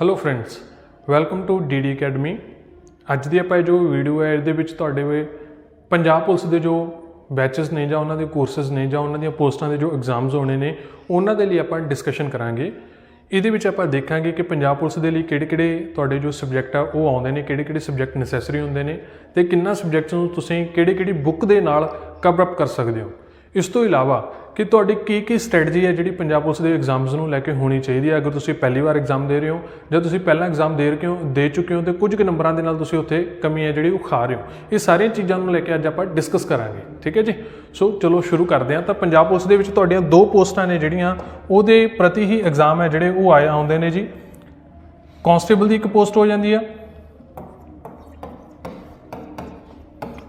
Hello friends welcome to DD Academy ਅੱਜ ਦੀ ਆਪਾਂ ਇਹ ਜੋ ਵੀਡੀਓ ਹੈ, ਇਹਦੇ ਵਿੱਚ ਤੁਹਾਡੇ ਵੇ ਪੰਜਾਬ ਪੁਲਿਸ ਦੇ ਜੋ ਬੈਚਸ ਨੇ ਜਾਂ ਉਹਨਾਂ ਦੇ ਕੋਰਸਸ ਨੇ ਜਾਂ ਉਹਨਾਂ ਦੀਆਂ ਪੋਸਟਾਂ ਦੇ ਜੋ ਐਗਜ਼ਾਮਸ ਹੋਣੇ ਨੇ, ਉਹਨਾਂ ਦੇ ਲਈ ਆਪਾਂ ਡਿਸਕਸ਼ਨ ਕਰਾਂਗੇ। ਇਹਦੇ ਵਿੱਚ ਆਪਾਂ ਦੇਖਾਂਗੇ ਕਿ ਪੰਜਾਬ ਪੁਲਿਸ ਦੇ ਲਈ ਕਿਹੜੇ-ਕਿਹੜੇ ਤੁਹਾਡੇ ਜੋ ਸਬਜੈਕਟ ਆ, ਉਹ ਆਉਂਦੇ ਨੇ, ਕਿਹੜੇ-ਕਿਹੜੇ ਸਬਜੈਕਟ ਨੈਸੈਸਰੀ ਹੁੰਦੇ ਨੇ ਤੇ ਕਿੰਨਾ ਸਬਜੈਕਟਸ ਨੂੰ ਤੁਸੀਂ ਕਿਹੜੇ ਕਿਹੜੀ ਬੁੱਕ ਦੇ ਨਾਲ ਕਵਰ ਅਪ ਕਰ ਸਕਦੇ ਹੋ। ਇਸ ਤੋਂ ਇਲਾਵਾ ਕਿ ਤੁਹਾਡੀ ਕੀ ਕੀ ਸਟ੍ਰੈਟਜੀ ਹੈ ਜਿਹੜੀ ਪੰਜਾਬ ਪੁਲਿਸ ਦੇ ਐਗਜ਼ਾਮਸ ਨੂੰ ਲੈ ਕੇ ਹੋਣੀ ਚਾਹੀਦੀ ਹੈ? ਅਗਰ ਤੁਸੀਂ ਪਹਿਲੀ ਵਾਰ ਐਗਜ਼ਾਮ ਦੇ ਰਹੇ ਹੋ ਜਾਂ ਤੁਸੀਂ ਪਹਿਲਾਂ ਐਗਜ਼ਾਮ ਦੇ ਰਹੇ ਹੋ ਦੇ ਚੁੱਕੇ ਹੋ ਤੇ ਕੁਝ ਕੁ ਨੰਬਰਾਂ ਦੇ ਨਾਲ ਤੁਸੀਂ ਉੱਥੇ ਕਮੀ ਹੈ ਜਿਹੜੀ ਉਹ ਖਾ ਰਹੇ ਹੋ? ਇਹ ਸਾਰੀਆਂ ਚੀਜ਼ਾਂ ਨੂੰ ਲੈ ਕੇ ਅੱਜ ਆਪਾਂ ਡਿਸਕਸ ਕਰਾਂਗੇ, ਠੀਕ ਹੈ ਜੀ? ਸੋ ਚਲੋ ਸ਼ੁਰੂ ਕਰਦੇ ਹਾਂ ਤਾਂ ਪੰਜਾਬ ਪੁਲਿਸ ਦੇ ਵਿੱਚ ਤੁਹਾਡੀਆਂ ਦੋ ਪੋਸਟਾਂ ਨੇ ਜਿਹੜੀਆਂ, ਉਹਦੇ ਪ੍ਰਤੀ ਹੀ ਐਗਜ਼ਾਮ ਹੈ ਜਿਹੜੇ ਉਹ ਆਏ ਆਉਂਦੇ ਨੇ ਜੀ। ਕਾਂਸਟੇਬਲ ਦੀ ਇੱਕ ਪੋਸਟ ਹੋ ਜਾਂਦੀ ਆ